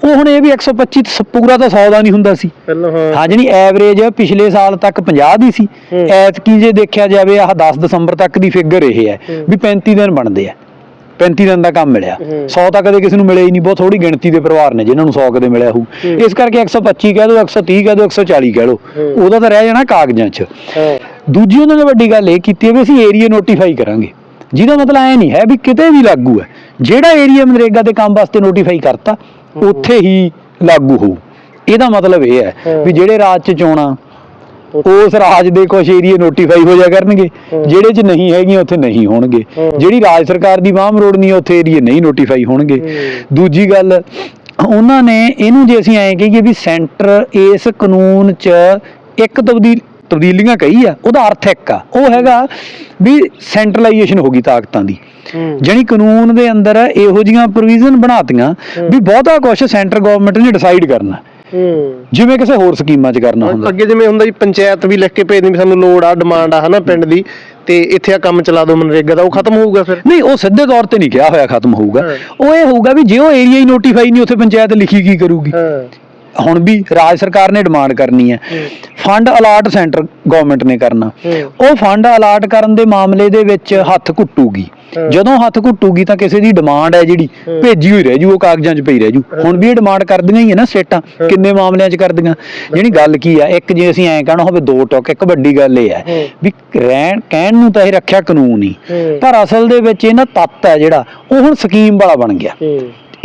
ਉਹ ਹੁਣ ਇਹ ਵੀ 125 ਤੇ ਪੂਰਾ ਤਾਂ 100 ਦਾ ਨਹੀਂ ਹੁੰਦਾ ਸੀ। ਪਹਿਲਾਂ ਹਾਂ। ਹਾਂ ਜਿਹੜੀ ਐਵਰੇਜ ਪਿਛਲੇ ਸਾਲ ਤੱਕ 50 ਦੀ ਸੀ। ਹੂੰ। ਐਤਕੀ ਜੇ ਦੇਖਿਆ ਜਾਵੇ ਆਹ 10 ਦਸੰਬਰ ਤੱਕ ਦੀ ਫਿਗਰ ਇਹ ਹੈ ਹੂੰ। ਵੀ 35 ਦਿਨ ਬਣਦੇ ਆ। 35 ਦਿਨ ਦਾ ਕੰਮ ਮਿਲਿਆ। ਹੂੰ। 100 ਤਾਂ ਕਦੇ ਕਿਸੇ ਨੂੰ ਮਿਲਿਆ ਹੀ ਨਹੀਂ ਬਹੁਤ ਥੋੜੀ ਗਿਣਤੀ ਦੇ ਪਰਿਵਾਰ ਨੇ ਜਿਨ੍ਹਾਂ ਨੂੰ 100 ਕਦੇ ਮਿਲਿਆ ਹੋਊ। ਹੂੰ। ਇਸ ਕਰਕੇ 125 ਕਹਿ ਦਿਓ 130 ਕਹਿ ਦਿਓ 140 ਕਹਿ ਲਓ। ਹੂੰ। ਉਹਦਾ ਤਾਂ ਰਹਿ ਜਾਣਾ ਕਾਗਜ਼ਾਂ 'ਚ। ਹਾਂ। ਦੂਜੀ ਉਹਨਾਂ ਨੇ ਵੱਡੀ ਗੱਲ ਇਹ ਕੀਤੀ ਹੈ ਵੀ ਅਸੀਂ ਏਰੀਆ ਨੋਟੀਫਾਈ ਕਰਾਂਗੇ। ਜਿਹਦਾ ਮਤਲਬ ਐ ਨਹੀਂ ਹੈ ਵੀ ਕਿਤੇ ਵੀ ਲਾਗੂ ਹੈ। ਜਿਹੜਾ ਏਰੀਆ ਮਨਰੇਗਾ ਦੇ ਕੰਮ ਵਾਸਤੇ ਨੋਟੀਫਾਈ ਕਰਤਾ ਉੱਥੇ ਹੀ ਲਾਗੂ ਹੋਊ ਇਹਦਾ ਮਤਲਬ ਇਹ ਹੈ। ਵੀ ਜਿਹੜੇ ਰਾਜ 'ਚ ਚੋਣਾਂ ਉਸ ਰਾਜ ਦੇ ਕੁਝ ਏਰੀਆ ਨੋਟੀਫਾਈ ਹੋ ਜਾ ਕਰਨਗੇ। ਜਿਹੜੇ 'ਚ ਨਹੀਂ ਹੈਗੀਆਂ ਉੱਥੇ ਨਹੀਂ ਹੋਣਗੇ। ਜਿਹੜੀ ਰਾਜ ਸਰਕਾਰ ਦੀ ਬਾਹ ਮਰੋੜਨੀ ਹੈ ਉੱਥੇ ਏਰੀਆ ਨਹੀਂ ਨੋਟੀਫਾਈ ਹੋਣਗੇ। ਦੂਜੀ ਗੱਲ ਉਹਨਾਂ ਨੇ ਇਹਨੂੰ ਜੇ ਅਸੀਂ ਐਂ ਕਹੀਏ ਵੀ ਸੈਂਟਰ ਇਸ ਕਾਨੂੰਨ 'ਚ ਇੱਕ ਤਬਦੀਲ ਤਬਦੀਲੀਆਂ ਕਹੀ ਆ ਉਹਦਾ ਅਰਥ ਇੱਕ ਆ ਉਹ ਹੈਗਾ ਵੀ ਸੈਂਟਰਲਾਈਜੇਸ਼ਨ ਹੋ ਗਈ ਤਾਕਤਾਂ ਦੀ ਜਾਣੀ ਕਾਨੂੰਨ ਦੇ ਅੰਦਰ ਇਹੋ ਜੀਆਂ ਪ੍ਰੋਵੀਜ਼ਨ ਬਣਾਤੀਆਂ ਵੀ ਬਹੁਤਾ ਕੁਝ ਸੈਂਟਰ ਗਵਰਨਮੈਂਟ ਨੇ ਡਿਸਾਈਡ ਕਰਨਾ। ਜਿਵੇਂ ਕਿਸੇ ਹੋਰ ਸਕੀਮਾਂ 'ਚ ਕਰਨਾ ਹੁੰਦਾ। ਅੱਗੇ ਜਿਵੇਂ ਹੁੰਦਾ ਜੀ ਪੰਚਾਇਤ ਵੀ ਲਿਖ ਕੇ ਭੇਜਦੀ ਵੀ ਸਾਨੂੰ ਲੋੜ ਆ ਡਿਮਾਂਡ ਆ ਹਨਾ ਪਿੰਡ ਦੀ ਤੇ ਇੱਥੇ ਆ ਕੰਮ ਚਲਾ ਦਿਓ ਮਨਰੇਗਾ ਦਾ ਉਹ ਖਤਮ ਹੋਊਗਾ ਫਿਰ। ਨਹੀਂ ਉਹ ਸਿੱਧੇ ਤੌਰ ਤੇ ਨਹੀਂ ਕਿਹਾ ਹੋਇਆ ਖਤਮ ਹੋਊਗਾ। ਉਹ ਇਹ ਹੋਊਗਾ ਵੀ ਜੇ ਉਹ ਏਰੀਆ ਹੀ ਨੋਟੀਫਾਈ ਨਹੀਂ ਉੱਥੇ ਪੰਚਾਇਤ ਲਿਖੀ ਕੀ ਕਰੂਗੀ? ਹੁਣ ਵੀ ਰਾਜ ਸਰਕਾਰ ਨੇ ਡਿਮਾਂਡ ਕਰਨੀ ਹੈ। ਫੰਡ ਅਲਾਟ ਸੈਂਟਰ ਗਵਰਨਮੈਂਟ ਨੇ ਕਰਨਾ। ਉਹ ਫੰਡ ਅਲਾਟ ਕਰਨ ਦੇ ਮਾਮਲੇ ਦੇ ਵਿੱਚ ਹੱਥ ਘੁੱਟੂਗੀ। ਜਦੋਂ ਹੱਥ ਘੁੱਟੂਗੀ ਤਾਂ ਕਿਸੇ ਦੀ ਡਿਮਾਂਡ ਹੈ ਜਿਹੜੀ। ਭੇਜੀ ਹੋਈ ਰਹਿ ਜੂ ਉਹ ਕਾਗਜ਼ਾਂ 'ਚ ਪਈ ਰਹਿ ਜੂ ਹੁਣ ਵੀ ਇਹ ਡਿਮਾਂਡ ਕਰਦੀਆਂ ਹੀ ਹੈ ਨਾ ਸਟੇਟਾਂ। ਕਿੰਨੇ ਮਾਮਲਿਆਂ 'ਚ ਕਰਦੀਆਂ ਜਿਹੜੀ ਗੱਲ ਕੀ ਆ ਇੱਕ ਜੇ ਅਸੀਂ ਐਂ ਕਹਿਣਾ ਹੋਵੇ ਦੋ ਟੋਕ ਇੱਕ ਵੱਡੀ ਗੱਲ ਇਹ ਹੈ। ਵੀ ਰਹਿਣ ਕਹਿਣ ਨੂੰ ਤਾਂ ਇਹ ਰੱਖਿਆ ਕਾਨੂੰਨ ਹੀ। ਪਰ ਅਸਲ ਦੇ ਵਿੱਚ ਇਹਨਾਂ ਤੱਤ ਹੈ ਜਿਹੜਾ ਉਹ ਹੁਣ ਸਕੀਮ ਵਾਲਾ ਬਣ ਗਿਆ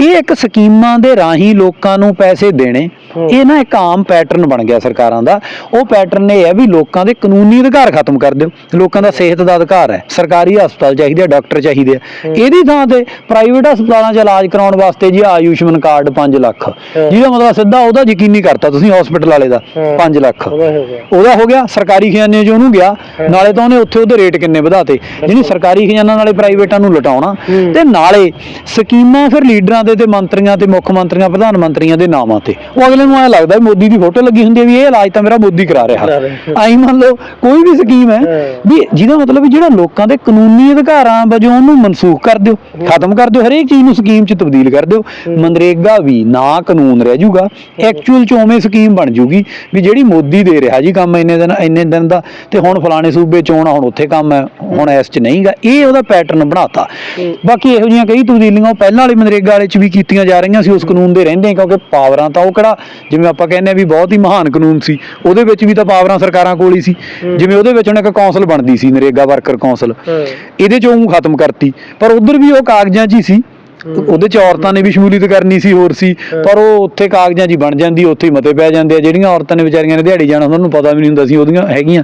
ਇਹ ਇੱਕ ਸਕੀਮਾਂ ਦੇ ਰਾਹੀਂ ਲੋਕਾਂ ਨੂੰ ਪੈਸੇ ਦੇਣੇ। ਇਹ ਨਾ ਇੱਕ ਆਮ ਪੈਟਰਨ ਬਣ ਗਿਆ ਸਰਕਾਰਾਂ ਦਾ। ਉਹ ਪੈਟਰਨ ਇਹ ਹੈ ਵੀ ਲੋਕਾਂ ਦੇ ਕਾਨੂੰਨੀ ਅਧਿਕਾਰ ਖਤਮ ਕਰ ਦਿਓ। ਲੋਕਾਂ ਦਾ ਸਿਹਤ ਦਾ ਅਧਿਕਾਰ ਹੈ। ਸਰਕਾਰੀ ਹਸਪਤਾਲ ਚਾਹੀਦੇ ਆ ਡਾਕਟਰ ਚਾਹੀਦੇ ਆ। ਇਹਦੀ ਥਾਂ ਤੇ ਪ੍ਰਾਈਵੇਟ ਹਸਪਤਾਲਾਂ 'ਚ ਇਲਾਜ ਕਰਾਉਣ ਵਾਸਤੇ ਜੀ ਆਯੁਸ਼ਮਨ ਕਾਰਡ 5 ਲੱਖ। ਜਿਹਦਾ ਮਤਲਬ ਸਿੱਧਾ ਉਹਦਾ ਯਕੀਨੀ ਕਰਤਾ ਤੁਸੀਂ ਹਸਪੀਟਲ ਵਾਲੇ ਦਾ ਹਾਂ। 5 ਲੱਖ। ਉਹਦਾ ਹੋ ਗਿਆ। ਸਰਕਾਰੀ ਖਜ਼ਾਨੇ 'ਚ ਉਹਨੂੰ ਗਿਆ। ਨਾਲੇ ਤਾਂ ਉਹਨੇ ਉੱਥੇ ਉਹਦੇ ਰੇਟ ਕਿੰਨੇ ਵਧਾਤੇ। ਜਿਹਨੇ ਸਰਕਾਰੀ ਖਜ਼ਾਨਾ ਨਾਲੇ ਪ੍ਰਾਈਵੇਟਾਂ ਨੂੰ ਲਟਾਉਣਾ। ਤੇ ਨਾਲੇ ਸਕੀਮਾਂ ਫਿਰ ਲੀਡਰਾਂ ਦੇ ਤੇ ਮੰਤਰੀਆਂ ਤੇ ਮੁੱਖ ਮੰਤਰੀਆਂ ਪ੍ਰਧਾਨ ਮੰਤਰੀਆਂ ਦੇ ਨਾਮਾਂ ਤੇ। ਉਹ ਅਗਲੇ ਨੂੰ ਐ ਲੱਗਦਾ ਵੀ ਮੋਦੀ ਦੀ ਫੋਟੋ ਲੱਗੀ ਹੁੰਦੀ ਹੈ ਵੀ ਇਹ ਇਲਾਜ ਤਾਂ ਮੇਰਾ ਮੋਦੀ ਕਰਾ ਰਿਹਾ। ਆਈ ਮੰਨ ਲਓ ਕੋਈ ਵੀ ਸਕੀਮ ਹੈ। ਵੀ ਜਿਹਦਾ ਮਤਲਬ ਵੀ ਜਿਹੜਾ ਲੋਕਾਂ ਦੇ ਕਾਨੂੰਨੀ ਅਧਿਕਾਰਾਂ ਵਜੋਂ ਉਹਨੂੰ ਮਨਸੂਖ ਕਰ ਦਿਓ ਖਤਮ ਕਰ ਦਿਓ ਹਰੇਕ ਚੀਜ਼ ਨੂੰ ਸਕੀਮ 'ਚ ਤਬਦੀਲ ਕਰ ਦਿਓ। ਮਨਰੇਗਾ ਵੀ ਨਾ ਕਾਨੂੰਨ ਰਹਿ ਜਾਊਗਾ ਐਕਚੁਅਲ 'ਚ ਉਵੇਂ ਸਕੀਮ ਬਣ ਜੂਗੀ ਵੀ ਜਿਹੜੀ ਮੋਦੀ ਦੇ ਰਿਹਾ ਜੀ ਕੰਮ ਇੰਨੇ ਦਿਨ ਇੰਨੇ ਦਿਨ ਦਾ ਤੇ ਹੁਣ ਫਲਾਣੇ ਸੂਬੇ 'ਚ ਆਉਣਾ ਹੁਣ ਉੱਥੇ ਕੰਮ ਹੈ ਹੁਣ ਇਸ 'ਚ ਨਹੀਂਗਾ। ਇਹ ਉਹਦਾ ਪੈਟਰਨ ਬਣਾਤਾ। ਬਾਕੀ ਇਹੋ ਜਿਹੀਆਂ ਕਈ ਤਬਦੀਲੀਆਂ ਪਹਿਲਾਂ ਵਾਲੇ ਮਨਰੇਗਾ ਵਾਲੇ 'ਚ ਵੀ ਕੀਤੀਆਂ ਜਾ ਰਹੀਆਂ ਸੀ ਉਸ ਕਾਨੂੰਨ ਦੇ ਰਹਿੰਦੇ ਕਿਉਂਕਿ ਪਾਵਰਾਂ ਤਾਂ ਉਹ ਕਿਹੜਾ ਜਿਵੇਂ ਆਪਾਂ ਕਹਿੰਦੇ ਆ ਵੀ ਬਹੁਤ ਹੀ ਮਹਾਨ ਕਾਨੂੰਨ ਸੀ ਉਹਦੇ ਵਿੱਚ ਵੀ ਤਾਂ ਪਾਵਰਾਂ ਸਰਕਾਰਾਂ ਕੋਲ ਹੀ ਸੀ। ਜਿਵੇਂ ਉਹਦੇ ਵਿੱਚ ਹੁਣ ਇੱਕ ਕੌਂਸਲ ਬਣਦੀ ਸੀ ਨਰੇਗਾ ਵਰਕਰ ਕੌਂਸਲ। ਇਹਦੇ ਚੋਂ ਊਂ ਖਤਮ ਕਰਤੀ। ਪਰ ਉਧਰ ਵੀ ਉਹ ਕਾਗਜ਼ਾਂ 'ਚ ਹੀ ਸੀ। ਉਹਦੇ ਚ ਔਰਤਾਂ ਨੇ ਵੀ ਸ਼ਮੂਲੀਅਤ ਕਰਨੀ ਸੀ ਹੋਰ ਸੀ। ਪਰ ਉਹ ਉੱਥੇ ਕਾਗਜ਼ਾਂ 'ਚ ਹੀ ਬਣ ਜਾਂਦੀ ਉੱਥੇ ਹੀ ਮਤੇ ਪੈ ਜਾਂਦੇ ਆ। ਜਿਹੜੀਆਂ ਔਰਤਾਂ ਨੇ ਵਿਚਾਰੀਆਂ ਨੇ ਦਿਹਾੜੀ ਜਾਣਾ ਉਹਨਾਂ ਨੂੰ ਪਤਾ ਵੀ ਨਹੀਂ ਹੁੰਦਾ ਸੀ ਉਹਦੀਆਂ ਹੈਗੀਆਂ।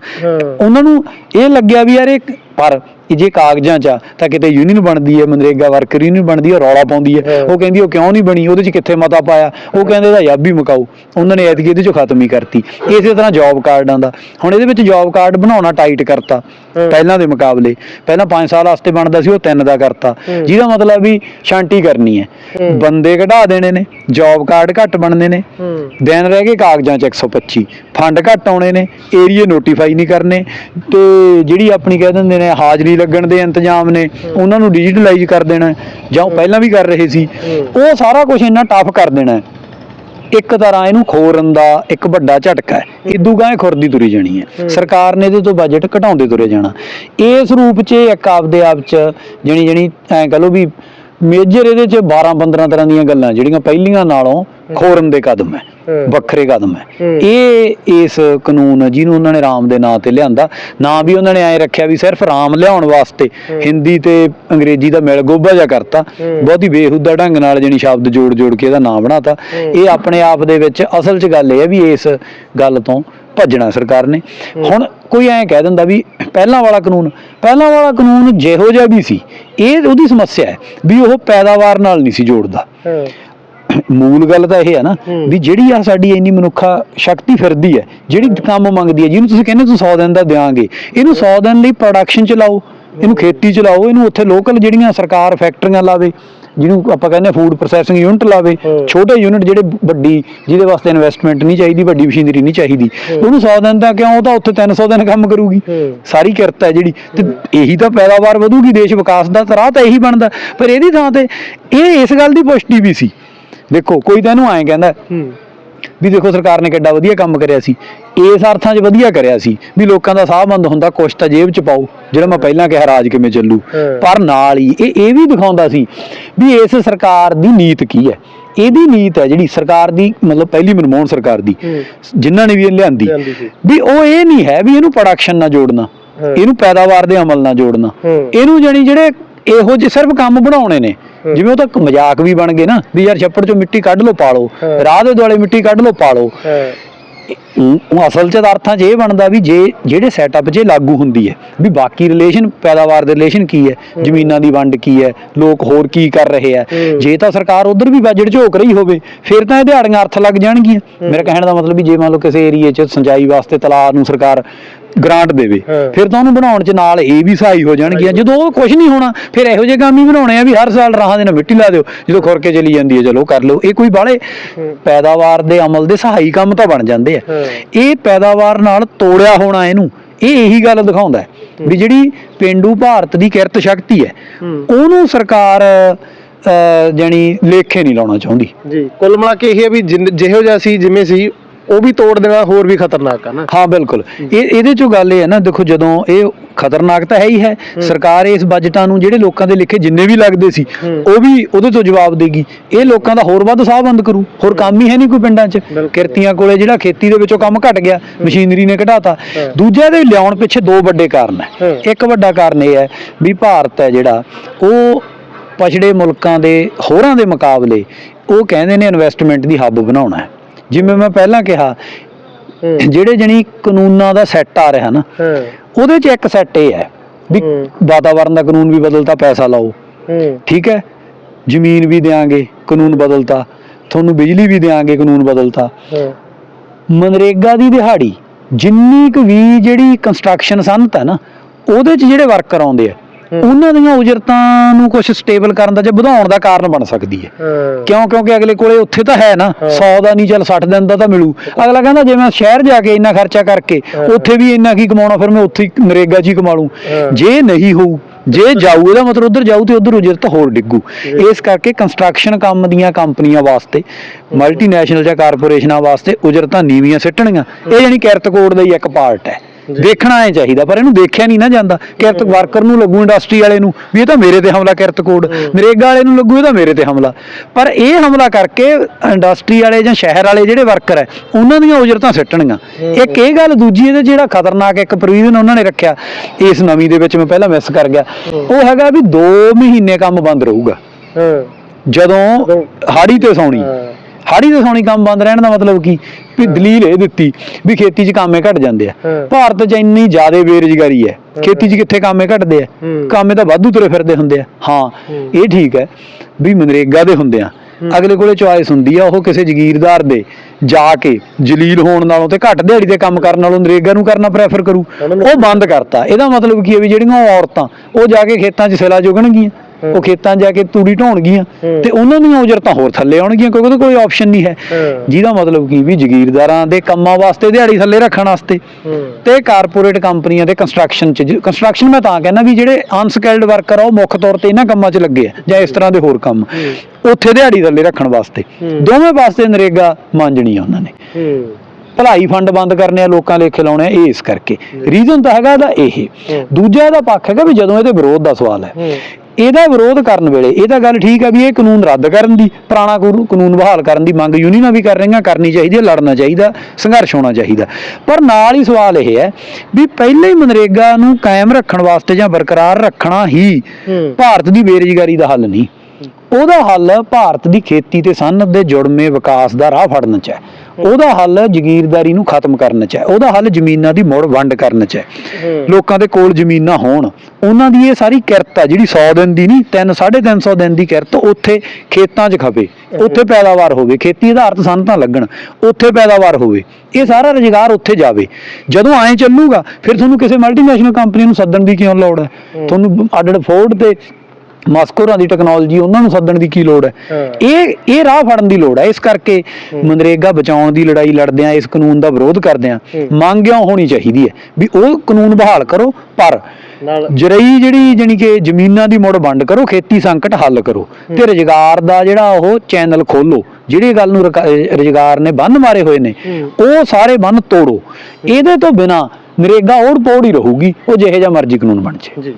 ਉਹਨਾਂ ਨੂੰ ਇਹ ਲੱਗਿਆ ਵੀ ਯਾਰ ਇਹ ਪਰ ਇਹ ਜੇ ਕਾਗਜ਼ਾਂ 'ਚ ਆ ਤਾਂ ਕਿਤੇ ਯੂਨੀਅਨ ਬਣਦੀ ਹੈ ਮਨਰੇਗਾ ਵਰਕਰ ਯੂਨੀਅਨ ਬਣਦੀ ਹੈ ਰੌਲਾ ਪਾਉਂਦੀ ਹੈ। ਉਹ ਕਹਿੰਦੀ ਉਹ ਕਿਉਂ ਨਹੀਂ ਬਣੀ? ਉਹਦੇ 'ਚ ਕਿੱਥੇ ਮਤਾ ਪਾਇਆ? ਉਹ ਕਹਿੰਦੇ ਇਹਦਾ ਯਾਬੀ ਮੁਕਾਓ। ਉਹਨਾਂ ਨੇ ਐਤਕੀ ਇਹਦੇ 'ਚੋਂ ਖਤਮ ਹੀ ਕਰਤੀ। ਇਸੇ ਤਰ੍ਹਾਂ ਜੌਬ ਕਾਰਡਾਂ ਦਾ ਹੁਣ ਇਹਦੇ ਵਿੱਚ ਜੌਬ ਕਾਰਡ ਬਣਾਉਣਾ ਟਾਈਟ ਕਰਤਾ। ਪਹਿਲਾਂ ਦੇ ਮੁਕਾਬਲੇ। ਪਹਿਲਾਂ 5 ਸਾਲ ਵਾਸਤੇ ਬਣਦਾ ਸੀ ਉਹ 3 ਦਾ ਕਰਤਾ। ਜਿਹਦਾ ਮਤਲਬ ਵੀ ਸ਼ਾਂਤੀ ਕਰਨੀ ਹੈ। ਬੰਦੇ ਕਢਾ ਦੇਣੇ ਨੇ ਜੌਬ ਕਾਰਡ ਘੱਟ ਬਣਨੇ ਨੇ। ਦਿਨ ਰਹਿ ਗਏ ਕਾਗਜ਼ਾਂ 'ਚ 125 ਫੰਡ ਘੱਟ ਆਉਣੇ ਨੇ ਏਰੀਏ ਨੋਟੀਫਾਈ ਨਹੀਂ ਕਰਨੇ। ਤੇ ਜਿਹੜੀ ਆਪਣੀ ਕਹਿ ਦਿੰਦੇ ਨੇ ਹਾਜ਼ਰੀ ਲੱਗਣ ਦੇ ਇੰਤਜ਼ਾਮ ਨੇ ਉਹਨਾਂ ਨੂੰ ਡਿਜੀਟਲਾਈਜ਼ ਕਰ ਦੇਣਾ। ਜਾਂ ਪਹਿਲਾਂ ਵੀ ਕਰ ਰਹੇ ਸੀ। ਉਹ ਸਾਰਾ ਕੁਝ ਇੰਨਾ ਟਫ ਕਰ ਦੇਣਾ। ਇੱਕ ਤਰ੍ਹਾਂ ਇਹਨੂੰ ਖੋਰਨ ਦਾ ਇੱਕ ਵੱਡਾ ਝਟਕਾ ਹੈ। ਇਦੂ ਗਾਂ ਖੁਰਦੀ ਤੁਰੀ ਜਾਣੀ ਹੈ। ਸਰਕਾਰ ਨੇ ਇਹਦੇ ਤੋਂ ਬਜਟ ਘਟਾਉਂਦੇ ਤੁਰੇ ਜਾਣਾ। ਇਸ ਰੂਪ 'ਚ ਇੱਕ ਆਪਦੇ ਆਪ 'ਚ ਜਣੀ ਜਣੀ ਐਂ ਕਹ ਲਓ ਵੀ ਮੇਜਰ ਇਹਦੇ 'ਚ 12 15 ਤਰ੍ਹਾਂ ਦੀਆਂ ਗੱਲਾਂ ਜਿਹੜੀਆਂ ਪਹਿਲੀਆਂ ਨਾਲੋਂ ਖੋਰਨ ਦੇ ਕਦਮ ਹੈ। ਵੱਖਰੇ ਕਦਮ ਹੈ। ਇਹ ਇਸ ਕਾਨੂੰਨ ਜਿਹਨੂੰ ਉਹਨਾਂ ਨੇ ਰਾਮ ਦੇ ਨਾਂ ਤੇ ਲਿਆਂਦਾ ਨਾਂ ਵੀ ਉਹਨਾਂ ਨੇ ਐਂ ਰੱਖਿਆ ਵੀ ਸਿਰਫ ਰਾਮ ਲਿਆਉਣ ਵਾਸਤੇ। ਹਿੰਦੀ ਤੇ ਅੰਗਰੇਜ਼ੀ ਦਾ ਮਿਲ ਗੋਭਾ ਜਿਹਾ ਕਰਤਾ। ਬਹੁਤੀ ਬੇਹੂਦਾ ਢੰਗ ਨਾਲ ਜਿਹੜੀ ਸ਼ਬਦ ਜੋੜ ਜੋੜ ਕੇ ਇਹਦਾ ਨਾਂ ਬਣਾਤਾ। ਇਹ ਆਪਣੇ ਆਪ ਦੇ ਵਿੱਚ ਅਸਲ 'ਚ ਗੱਲ ਇਹ ਹੈ ਵੀ ਇਸ ਗੱਲ ਤੋਂ ਭੱਜਣਾ ਸਰਕਾਰ ਨੇ ਹੁਣ ਕੋਈ ਐਂ ਕਹਿ ਦਿੰਦਾ ਵੀ ਪਹਿਲਾਂ ਵਾਲਾ ਕਾਨੂੰਨ ਪਹਿਲਾਂ ਵਾਲਾ ਕਾਨੂੰਨ ਜਿਹੋ ਜਿਹਾ ਵੀ ਸੀ ਇਹ ਉਹਦੀ ਸਮੱਸਿਆ ਹੈ ਵੀ ਉਹ ਪੈਦਾਵਾਰ ਨਾਲ ਨਹੀਂ ਸੀ ਜੋੜਦਾ ਮੂਲ ਗੱਲ ਤਾਂ ਇਹ ਹੈ ਨਾ। ਵੀ ਜਿਹੜੀ ਆ ਸਾਡੀ ਇੰਨੀ ਮਨੁੱਖਾ ਸ਼ਕਤੀ ਫਿਰਦੀ ਹੈ ਜਿਹੜੀ ਕੰਮ ਮੰਗਦੀ ਹੈ ਜਿਹਨੂੰ ਤੁਸੀਂ ਕਹਿੰਦੇ ਤੁਸੀਂ 100 ਦਿਨ ਦਾ ਦਿਆਂਗੇ ਇਹਨੂੰ 100 ਦਿਨ ਲਈ ਪ੍ਰੋਡਕਸ਼ਨ ਚ ਲਾਓ ਇਹਨੂੰ ਖੇਤੀ ਚ ਲਾਓ ਇਹਨੂੰ ਉੱਥੇ ਲੋਕਲ ਜਿਹੜੀਆਂ ਸਰਕਾਰ ਫੈਕਟਰੀਆਂ ਲਾਵੇ ਜਿਹਨੂੰ ਆਪਾਂ ਕਹਿੰਦੇ ਫੂਡ ਪ੍ਰੋਸੈਸਿੰਗ ਯੂਨਿਟ ਲਾਵੇ। ਛੋਟੇ ਯੂਨਿਟ ਜਿਹੜੇ ਵੱਡੀ ਜਿਹਦੇ ਵਾਸਤੇ ਇਨਵੈਸਟਮੈਂਟ ਨਹੀਂ ਚਾਹੀਦੀ ਵੱਡੀ ਮਸ਼ੀਨਰੀ ਨਹੀਂ ਚਾਹੀਦੀ। ਉਹਨੂੰ 100 ਦਿਨ ਦਾ ਕਿਉਂ? ਉਹ ਤਾਂ ਉੱਥੇ 300 ਦਿਨ ਕੰਮ ਕਰੂਗੀ। ਸਾਰੀ ਕਿਰਤ ਹੈ ਜਿਹੜੀ। ਤੇ ਇਹੀ ਤਾਂ ਪੈਦਾਵਾਰ ਵਧੂਗੀ ਦੇਸ਼ ਵਿਕਾਸ ਦਾ ਤਾਂ ਰਾਹ ਤਾਂ ਇਹੀ ਬਣਦਾ। ਪਰ ਇਹਦੀ ਥਾਂ ਤੇ ਇਹ ਇਸ ਗੱਲ ਦੀ ਪੁਸ਼ਟੀ ਵੀ ਸੀ। ਦੇਖੋ ਕੋਈ ਤਾਂ ਇਹਨੂੰ ਐਂ ਕਹਿੰਦਾ ਵੀ ਦੇਖੋ ਸਰਕਾਰ ਨੇ ਕਿੱਡਾ ਵਧੀਆ ਕੰਮ ਕਰਿਆ ਸੀ ਇਸ ਅਰਥਾਂ 'ਚ ਵਧੀਆ ਕਰਿਆ ਸੀ ਵੀ ਲੋਕਾਂ ਦਾ ਸਾਹ ਬੰਦ ਹੁੰਦਾ ਕੁਛ ਤਾਂ ਜੇਬ 'ਚ ਪਾਓ ਜਿਹੜਾ ਮੈਂ ਪਹਿਲਾਂ ਕਿਹਾ ਰਾਜ ਕਿਵੇਂ ਚੱਲੂ। ਪਰ ਨਾਲ ਹੀ ਇਹ ਇਹ ਵੀ ਦਿਖਾਉਂਦਾ ਸੀ ਵੀ ਇਸ ਸਰਕਾਰ ਦੀ ਨੀਤ ਕੀ ਹੈ ਇਹਦੀ ਨੀਤ ਹੈ ਜਿਹੜੀ ਸਰਕਾਰ ਦੀ ਮਤਲਬ ਪਹਿਲੀ ਮਨਮੋਹਨ ਸਰਕਾਰ ਦੀ। ਜਿਨ੍ਹਾਂ ਨੇ ਵੀ ਇਹ ਲਿਆਂਦੀ। ਵੀ ਉਹ ਇਹ ਨਹੀਂ ਹੈ ਵੀ ਇਹਨੂੰ ਪ੍ਰੋਡਕਸ਼ਨ ਨਾਲ ਜੋੜਨਾ। ਇਹਨੂੰ ਪੈਦਾਵਾਰ ਦੇ ਅਮਲ ਨਾਲ ਜੋੜਨਾ। ਇਹਨੂੰ ਜਾਣੀ ਜਿਹੜੇ ਇਹੋ ਜਿਹੇ ਸਿਰਫ ਕੰਮ ਬਣਾਉਣੇ ਨੇ। ਜਿਵੇਂ ਉਹ ਤਾਂ ਇੱਕ ਮਜ਼ਾਕ ਵੀ ਬਣ ਗਏ ਨਾ ਵੀ ਯਾਰ ਛੱਪੜ ਚੋਂ ਮਿੱਟੀ ਕੱਢ ਲਓ ਪਾ ਲਓ। ਰਾਹ ਦੇ ਦੁਆਲੇ ਮਿੱਟੀ ਕੱਢ ਲਓ ਪਾ ਲਓ ਉਹ ਅਸਲ ਚ ਅਰਥਾਂ 'ਚ ਇਹ ਬਣਦਾ ਵੀ ਜੇ ਜਿਹੜੇ ਸੈਟਅਪ 'ਚ ਲਾਗੂ ਹੁੰਦੀ ਹੈ ਵੀ ਬਾਕੀ ਰਿਲੇਸ਼ਨ ਪੈਦਾਵਾਰ ਦੇ ਰਿਲੇਸ਼ਨ ਕੀ ਹੈ ਜ਼ਮੀਨਾਂ ਦੀ ਵੰਡ ਕੀ ਹੈ ਲੋਕ ਹੋਰ ਕੀ ਕਰ ਰਹੇ ਆ। ਜੇ ਤਾਂ ਸਰਕਾਰ ਉਧਰ ਵੀ ਬਜਟ ਝੋਕ ਰਹੀ ਹੋਵੇ ਫਿਰ ਤਾਂ ਇਹ ਦਿਹਾੜੀਆਂ ਅਰਥ ਲੱਗ ਜਾਣਗੀਆਂ। ਮੇਰਾ ਕਹਿਣ ਦਾ ਮਤਲਬ ਵੀ ਜੇ ਮੰਨ ਲਓ ਕਿਸੇ ਏਰੀਏ 'ਚ ਸਿੰਜਾਈ ਵਾਸਤੇ ਤਲਾਅ ਨੂੰ ਸਰਕਾਰ ਗ੍ਰਾਂਟ ਦੇਵੇ। ਫਿਰ ਤਾਂ ਉਹਨੂੰ ਬਣਾਉਣ 'ਚ ਨਾਲ ਇਹ ਵੀ ਸਹਾਈ ਹੋ ਜਾਣਗੀਆਂ ਜਦੋਂ ਉਹ ਕੁਝ ਨਹੀਂ ਹੋਣਾ ਫਿਰ ਇਹੋ ਜਿਹੇ ਕੰਮ ਹੀ ਬਣਾਉਣੇ ਆ ਵੀ ਹਰ ਸਾਲ ਰਾਹਾਂ ਦੇ ਨਾਲ ਮਿੱਟੀ ਲਾ ਦਿਓ ਜਦੋਂ ਖੁਰ ਕੇ ਚਲੀ ਜਾਂਦੀ ਹੈ ਚਲੋ ਕਰ ਲਓ ਇਹ ਕੋਈ ਬਾਹਲੇ ਹੂੰ। ਪੈਦਾਵਾਰ ਦੇ ਅਮਲ ਦੇ ਸਹਾਈ ਕੰਮ ਤਾਂ ਬਣ ਜਾਂਦੇ ਆ। ਇਹ ਪੈਦਾਵਾਰ ਨਾਲ ਤੋੜਿਆ ਹੋਣਾ ਇਹਨੂੰ ਇਹ ਇਹੀ ਗੱਲ ਦਿਖਾਉਂਦਾ ਵੀ ਜਿਹੜੀ ਪਿੰਡੂ ਭਾਰਤ ਦੀ ਕਿਰਤ ਸ਼ਕਤੀ ਹੈ। ਉਹਨੂੰ ਸਰਕਾਰ ਜਾਣੀ ਲੇਖੇ ਨਹੀਂ ਲਾਉਣਾ ਚਾਹੁੰਦੀ ਜੀ ਕੁੱਲ ਮਿਲਾ ਕੇ ਇਹ ਹੈ ਵੀ ਜਿੰਨ- ਜਿਹੋ ਜਿਹਾ ਸੀ ਜਿਵੇਂ ਸੀ ਉਹ ਵੀ ਤੋੜ ਦੇਣਾ ਹੋਰ ਵੀ ਖਤਰਨਾਕ ਆ ਨਾ। ਹਾਂ ਬਿਲਕੁਲ। ਇਹ ਇਹਦੇ ਚੋਂ ਗੱਲ ਇਹ ਹੈ ਨਾ ਦੇਖੋ ਜਦੋਂ ਇਹ ਖਤਰਨਾਕ ਤਾਂ ਹੈ ਹੀ ਹੈ ਸਰਕਾਰ ਇਸ ਬਜਟਾਂ ਨੂੰ ਜਿਹੜੇ ਲੋਕਾਂ ਦੇ ਲਿਖੇ ਜਿੰਨੇ ਵੀ ਲੱਗਦੇ ਸੀ। ਉਹ ਵੀ ਉਹਦੇ ਤੋਂ ਜਵਾਬ ਦੇਗੀ। ਇਹ ਲੋਕਾਂ ਦਾ ਹੋਰ ਵੱਧ ਸਾਹ ਬੰਦ ਕਰੂ ਹੋਰ ਕੰਮ ਹੀ ਹੈ ਨਹੀਂ ਕੋਈ ਪਿੰਡਾਂ 'ਚ। ਕਿਰਤੀਆਂ ਕੋਲੇ ਜਿਹੜਾ ਖੇਤੀ ਦੇ ਵਿੱਚੋਂ ਕੰਮ ਘਟ ਗਿਆ ਮਸ਼ੀਨਰੀ ਨੇ ਘਟਾਤਾ। ਦੂਜਾ ਇਹਦੇ ਲਿਆਉਣ ਪਿੱਛੇ ਦੋ ਵੱਡੇ ਕਾਰਨ ਹਾਂ। ਇੱਕ ਵੱਡਾ ਕਾਰਨ ਇਹ ਹੈ ਵੀ ਭਾਰਤ ਹੈ ਜਿਹੜਾ ਉਹ ਪਛੜੇ ਮੁਲਕਾਂ ਦੇ ਹੋਰਾਂ ਦੇ ਮੁਕਾਬਲੇ ਉਹ ਕਹਿੰਦੇ ਨੇ ਇਨਵੈਸਟਮੈਂਟ ਦੀ ਹੱਬ ਬਣਾਉਣਾ ਹੈ। ਜਿਵੇਂ ਮੈਂ ਪਹਿਲਾਂ ਕਿਹਾ ਜਿਹੜੇ ਜਣੀ ਕਾਨੂੰਨਾਂ ਦਾ ਸੈੱਟ ਆ ਰਿਹਾ ਨਾ ਉਹਦੇ 'ਚ ਇੱਕ ਸੈੱਟ ਇਹ ਹੈ ਵੀ ਹੂੰ। ਵਾਤਾਵਰਣ ਦਾ ਕਾਨੂੰਨ ਵੀ ਬਦਲਤਾ ਪੈਸਾ ਲਾਓ। ਠੀਕ ਹੈ? ਜ਼ਮੀਨ ਵੀ ਦੇਾਂਗੇ ਕਾਨੂੰਨ ਬਦਲਤਾ। ਤੁਹਾਨੂੰ ਬਿਜਲੀ ਵੀ ਦੇਾਂਗੇ ਕਾਨੂੰਨ ਬਦਲਤਾ। ਮਨਰੇਗਾ ਦੀ ਦਿਹਾੜੀ ਜਿੰਨੀ ਕੁ ਵੀ ਜਿਹੜੀ ਕੰਸਟਰਕਸ਼ਨ ਸੰਤ ਹੈ ਨਾ ਉਹਦੇ 'ਚ ਜਿਹੜੇ ਵਰਕਰ ਆਉਂਦੇ ਆ। ਉਹਨਾਂ ਦੀਆਂ ਉਜਰਤਾਂ ਨੂੰ ਕੁਝ ਸਟੇਬਲ ਕਰਨ ਦਾ ਜਾਂ ਵਧਾਉਣ ਦਾ ਕਾਰਨ ਬਣ ਸਕਦੀ ਹੈ ਕਿਉਂ ਕਿਉਂਕਿ ਅਗਲੇ ਕੋਲੇ ਉੱਥੇ ਤਾਂ ਹੈ ਨਾ ਹਾਂ। 100 ਦਾ ਨਹੀਂ ਚੱਲ 60 ਦਿਨ ਦਾ ਤਾਂ ਮਿਲੂ ਅਗਲਾ ਕਹਿੰਦਾ ਜੇ ਮੈਂ ਸ਼ਹਿਰ ਜਾ ਕੇ ਇੰਨਾ ਖਰਚਾ ਕਰਕੇ। ਉੱਥੇ ਵੀ ਇੰਨਾ ਕੀ ਕਮਾਉਣਾ ਫਿਰ ਮੈਂ ਉੱਥੇ ਨਰੇਗਾ 'ਚ ਹੀ ਕਮਾ ਲੂੰ। ਜੇ ਨਹੀਂ ਹੋਊ ਜੇ ਜਾਊ ਇਹਦਾ ਮਤਲਬ ਉਧਰ ਜਾਊ ਤੇ ਉਧਰ ਉਜਰਤ ਹੋਰ ਡਿੱਗੂ। ਇਸ ਕਰਕੇ ਕੰਸਟਰਕਸ਼ਨ ਕੰਮ ਦੀਆਂ ਕੰਪਨੀਆਂ ਵਾਸਤੇ ਮਲਟੀਨੈਸ਼ਨਲ ਜਾਂ ਕਾਰਪੋਰੇਸ਼ਨਾਂ ਵਾਸਤੇ ਉਜਰਤਾਂ ਨੀਵੀਆਂ ਸਿੱਟਣੀਆਂ ਇਹ ਜਾਨੀ ਕਿਰਤ ਕੋਡ ਦਾ ਹੀ ਇੱਕ ਪਾਰਟ ਹੈ। ਦੇਖਣਾ ਐ ਚਾਹੀਦਾ ਪਰ ਇਹਨੂੰ ਦੇਖਿਆ ਨਹੀਂ ਨਾ ਜਾਂਦਾ। ਕਿਰਤ ਵਰਕਰ ਨੂੰ ਲੱਗੂ ਇੰਡਸਟਰੀ ਵਾਲੇ ਨੂੰ ਵੀ ਇਹ ਤਾਂ ਮੇਰੇ ਤੇ ਹਮਲਾ ਕਿਰਤ ਕੋਡ ਨਰੇਗਾ ਵਾਲੇ ਨੂੰ ਲੱਗੂ ਇਹ ਤਾਂ ਮੇਰੇ ਤੇ ਹਮਲਾ। ਪਰ ਇਹ ਹਮਲਾ ਕਰਕੇ ਇੰਡਸਟਰੀ ਵਾਲੇ ਜਾਂ ਸ਼ਹਿਰ ਵਾਲੇ ਜਿਹੜੇ ਵਰਕਰ ਐ ਉਹਨਾਂ ਦੀਆਂ ਉਜਰਤਾਂ ਸਿੱਟਣੀਆਂ ਇੱਕ ਇਹ ਗੱਲ ਦੂਜੀ ਇਹਦੇ ਜਿਹੜਾ ਖਤਰਨਾਕ ਇੱਕ ਪ੍ਰੋਵੀਜ਼ਨ ਉਹਨਾਂ ਨੇ ਰੱਖਿਆ ਇਸ ਨਵੀਂ ਦੇ ਵਿੱਚ ਮੈਂ ਪਹਿਲਾਂ ਮਿਸ ਕਰ ਗਿਆ। ਉਹ ਹੈਗਾ ਵੀ 2 ਮਹੀਨੇ ਕੰਮ ਬੰਦ ਰਹੂਗਾ। ਹਾਂ। ਜਦੋਂ ਹਾੜੀ ਤੇ ਸੌਣੀ। ਹਾਂ। ਹਾੜੀ ਤੇ ਸੌਣੀ ਕੰਮ ਬੰਦ ਰਹਿਣ ਦਾ ਮਤਲਬ ਕੀ? ਵੀ ਦਲੀਲ ਇਹ ਦਿੱਤੀ ਵੀ ਖੇਤੀ 'ਚ ਕਾਮੇ ਘਟ ਜਾਂਦੇ ਆ। ਭਾਰਤ 'ਚ ਇੰਨੀ ਜ਼ਿਆਦਾ ਬੇਰੁਜ਼ਗਾਰੀ ਹੈ। ਖੇਤੀ 'ਚ ਕਿੱਥੇ ਕਾਮੇ ਘਟਦੇ ਆ। ਕਾਮੇ ਤਾਂ ਵਾਧੂ ਤੁਰੇ ਫਿਰਦੇ ਹੁੰਦੇ ਆ। ਹਾਂ। ਇਹ ਠੀਕ ਹੈ ਵੀ ਮਨਰੇਗਾ ਦੇ ਹੁੰਦੇ ਆ। ਅਗਲੇ ਕੋਲੇ ਚੁਆਇਸ ਹੁੰਦੀ ਆ ਉਹ ਕਿਸੇ ਜ਼ਗੀਰਦਾਰ ਦੇ ਜਾ ਕੇ ਜਲੀਲ ਹੋਣ ਨਾਲੋਂ ਤੇ ਘੱਟ ਦਿਹਾੜੀ ਤੇ ਕੰਮ ਕਰਨ ਨਾਲੋਂ ਨਰੇਗਾ ਨੂੰ ਕਰਨਾ ਪ੍ਰੈਫਰ ਕਰੂ। ਉਹ ਬੰਦ ਕਰਤਾ। ਇਹਦਾ ਮਤਲਬ ਕੀ ਹੈ ਵੀ ਜਿਹੜੀਆਂ ਔਰਤਾਂ ਉਹ ਜਾ ਕੇ ਖੇਤਾਂ 'ਚ ਸਿਲਾ ਚੁਗਣਗੀਆਂ। ਉਹ ਖੇਤਾਂ ਜਾ ਕੇ ਤੂੜੀ ਢੋਣਗੀਆਂ। ਤੇ ਉਹਨਾਂ ਦੀਆਂ ਉਜਰਤਾਂ ਹੋਰ ਥੱਲੇ ਆਉਣਗੀਆਂ ਕਿਉਂਕਿ ਉਹਦਾ ਕੋਈ ਆਪਸ਼ਨ ਨਹੀਂ ਹੈ। ਜਿਹਦਾ ਮਤਲਬ ਕੀ ਵੀ ਜ਼ਗੀਰਦਾਰਾਂ ਦੇ ਕੰਮਾਂ ਵਾਸਤੇ ਦਿਹਾੜੀ ਥੱਲੇ ਰੱਖਣ ਵਾਸਤੇ ਤੇ ਕਾਰਪੋਰੇਟ ਕੰਪਨੀਆਂ ਦੇ ਕੰਸਟਰਕਸ਼ਨ ਚ ਕੰਸਟਰਕਸ਼ਨ ਮੈਂ ਤਾਂ ਕਹਿੰਦਾ ਵੀ ਜਿਹੜੇ ਅਨਸਕਿਲਡ ਵਰਕਰ ਆ ਉਹ ਮੁੱਖ ਤੌਰ ਤੇ ਇਹਨਾਂ ਕੰਮਾਂ 'ਚ ਲੱਗੇ ਆ ਜਾਂ ਇਸ ਤਰ੍ਹਾਂ ਦੇ ਹੋਰ ਕੰਮ। ਉੱਥੇ ਦਿਹਾੜੀ ਥੱਲੇ ਰੱਖਣ ਵਾਸਤੇ। ਦੋਵੇਂ ਪਾਸੇ ਨਰੇਗਾ ਮੰਜਣੀ ਆ ਉਹਨਾਂ ਨੇ। ਭਲਾਈ ਫੰਡ ਬੰਦ ਕਰਨੇ ਆ ਲੋਕਾਂ ਲੇਖੇ ਲਾਉਣੇ ਆ ਇਹ ਇਸ ਕਰਕੇ। ਰੀਜ਼ਨ ਤਾਂ ਹੈਗਾ ਇਹਦਾ ਇਹ। ਦੂਜਾ ਇਹਦਾ ਪੱਖ ਹੈਗਾ ਵੀ ਜਦੋਂ ਇਹਦੇ ਵਿਰੋਧ ਦਾ ਸਵਾਲ ਹੂੰ। ਇਹਦਾ ਵਿਰੋਧ ਕਰਨ ਵੇਲੇ ਇਹ ਤਾਂ ਗੱਲ ਠੀਕ ਹੈ ਵੀ ਇਹ ਕਾਨੂੰਨ ਰੱਦ ਕਰਨ ਦੀ ਪੁਰਾਣਾ ਕਾਨੂ- ਕਾਨੂੰਨ ਬਹਾਲ ਕਰਨ ਦੀ ਮੰਗ ਯੂਨੀਅਨਾਂ ਵੀ ਕਰ ਰਹੀਆਂ ਕਰਨੀ ਚਾਹੀਦੀ ਹੈ ਲੜਨਾ ਚਾਹੀਦਾ ਸੰਘਰਸ਼ ਹੋਣਾ ਚਾਹੀਦਾ। ਪਰ ਨਾਲ ਹੀ ਸਵਾਲ ਇਹ ਹੈ ਵੀ ਪਹਿਲੇ ਹੀ ਮਨਰੇਗਾ ਨੂੰ ਕਾਇਮ ਰੱਖਣ ਵਾਸਤੇ ਜਾਂ ਬਰਕਰਾਰ ਰੱਖਣਾ ਹੀ ਭਾਰਤ ਦੀ ਬੇਰੁਜ਼ਗਾਰੀ ਦਾ ਹੱਲ ਨਹੀਂ। ਉਹਦਾ ਹੱਲ ਭਾਰਤ ਦੀ ਖੇਤੀ ਤੇ ਸਨਅਤ ਦੇ ਜੁੜਵੇਂ ਵਿਕਾਸ ਦਾ ਰਾਹ ਫੜਨ ਚ ਹੈ। ਉਹਦਾ ਹੱਲ ਜ਼ਗੀਰਦਾਰੀ ਨੂੰ ਖਤਮ ਕਰਨ ਚ ਹੈ। ਉਹਦਾ ਹੱਲ ਜ਼ਮੀਨਾਂ ਦੀ ਮੁੜ ਵੰਡ ਕਰਨ ਚ ਹੈ। ਹੂੰ। ਲੋਕਾਂ ਦੇ ਕੋਲ ਜ਼ਮੀਨਾਂ ਹੋਣ ਉਹਨਾਂ ਦੀ ਇਹ ਸਾਰੀ ਕਿਰਤ ਆ ਜਿਹੜੀ 100 ਦਿਨ ਦੀ ਨਹੀਂ 3 350 ਦਿਨ ਦੀ ਕਿਰਤ ਉੱਥੇ ਖੇਤਾਂ 'ਚ ਖਪੇ। ਉੱਥੇ ਪੈਦਾਵਾਰ ਹੋਵੇ। ਖੇਤੀ ਆਧਾਰਿਤ ਸਨਤਾਂ ਲੱਗਣ। ਉੱਥੇ ਪੈਦਾਵਾਰ ਹੋਵੇ। ਇਹ ਸਾਰਾ ਰੁਜ਼ਗਾਰ ਉੱਥੇ ਜਾਵੇ। ਜਦੋਂ ਐਂ ਚੱਲੂਗਾ ਫਿਰ ਤੁਹਾਨੂੰ ਕਿਸੇ ਮਲਟੀਨੈਸ਼ਨਲ ਕੰਪਨੀ ਨੂੰ ਸੱਦਣ ਦੀ ਕਿਉਂ ਲੋੜ ਹੈ? ਤੁਹਾਨੂੰ ਅੱਡ ਫੋਰਡ ਤੇ ਮਾਸਕੋਰਾਂ ਦੀ ਟੈਕਨੋਲੋਜੀ ਉਹਨਾਂ ਨੂੰ ਸੱਦਣ ਦੀ ਕੀ ਲੋੜ ਹੈ। ਇਹ ਇਹ ਰਾਹ ਫੜਨ ਦੀ ਲੋੜ ਹੈ। ਇਸ ਕਰਕੇ ਮਨਰੇਗਾ ਬਚਾਉਣ ਦੀ ਲੜਾਈ ਲੜਦੇ ਆ ਇਸ ਕਾਨੂੰਨ ਦਾ ਵਿਰੋਧ ਕਰਦੇ ਆ। ਮੰਗ ਕਿਉਂ ਹੋਣੀ ਚਾਹੀਦੀ ਹੈ ਵੀ ਉਹ ਕਾਨੂੰਨ ਬਹਾਲ ਕਰੋ ਪਰ ਜਰਈ ਜਿਹੜੀ ਜਾਣੀ ਕਿ ਜ਼ਮੀਨਾਂ ਦੀ ਮੁੜ ਵੰਡ ਕਰੋ ਖੇਤੀ ਸੰਕਟ ਹੱਲ ਕਰੋ ਤੇ ਰੁਜ਼ਗਾਰ ਦਾ ਜਿਹੜਾ ਉਹ ਚੈਨਲ ਖੋਲੋ ਜਿਹੜੀ ਗੱਲ ਨੂੰ ਰੁਜ਼ਗਾਰ ਨੇ ਬੰਨ ਮਾਰੇ ਹੋਏ ਨੇ। ਉਹ ਸਾਰੇ ਬੰਨ ਤੋੜੋ। ਇਹਦੇ ਤੋਂ ਬਿਨਾ ਨਰੇਗਾ ਓੜ ਪੋੜ ਹੀ ਰਹੂਗੀ ਉਹ ਜਿਹੇ ਜਿਹਾ ਮਰਜ਼ੀ ਕਾਨੂੰਨ ਬਣ ਜੇ ਜੀ।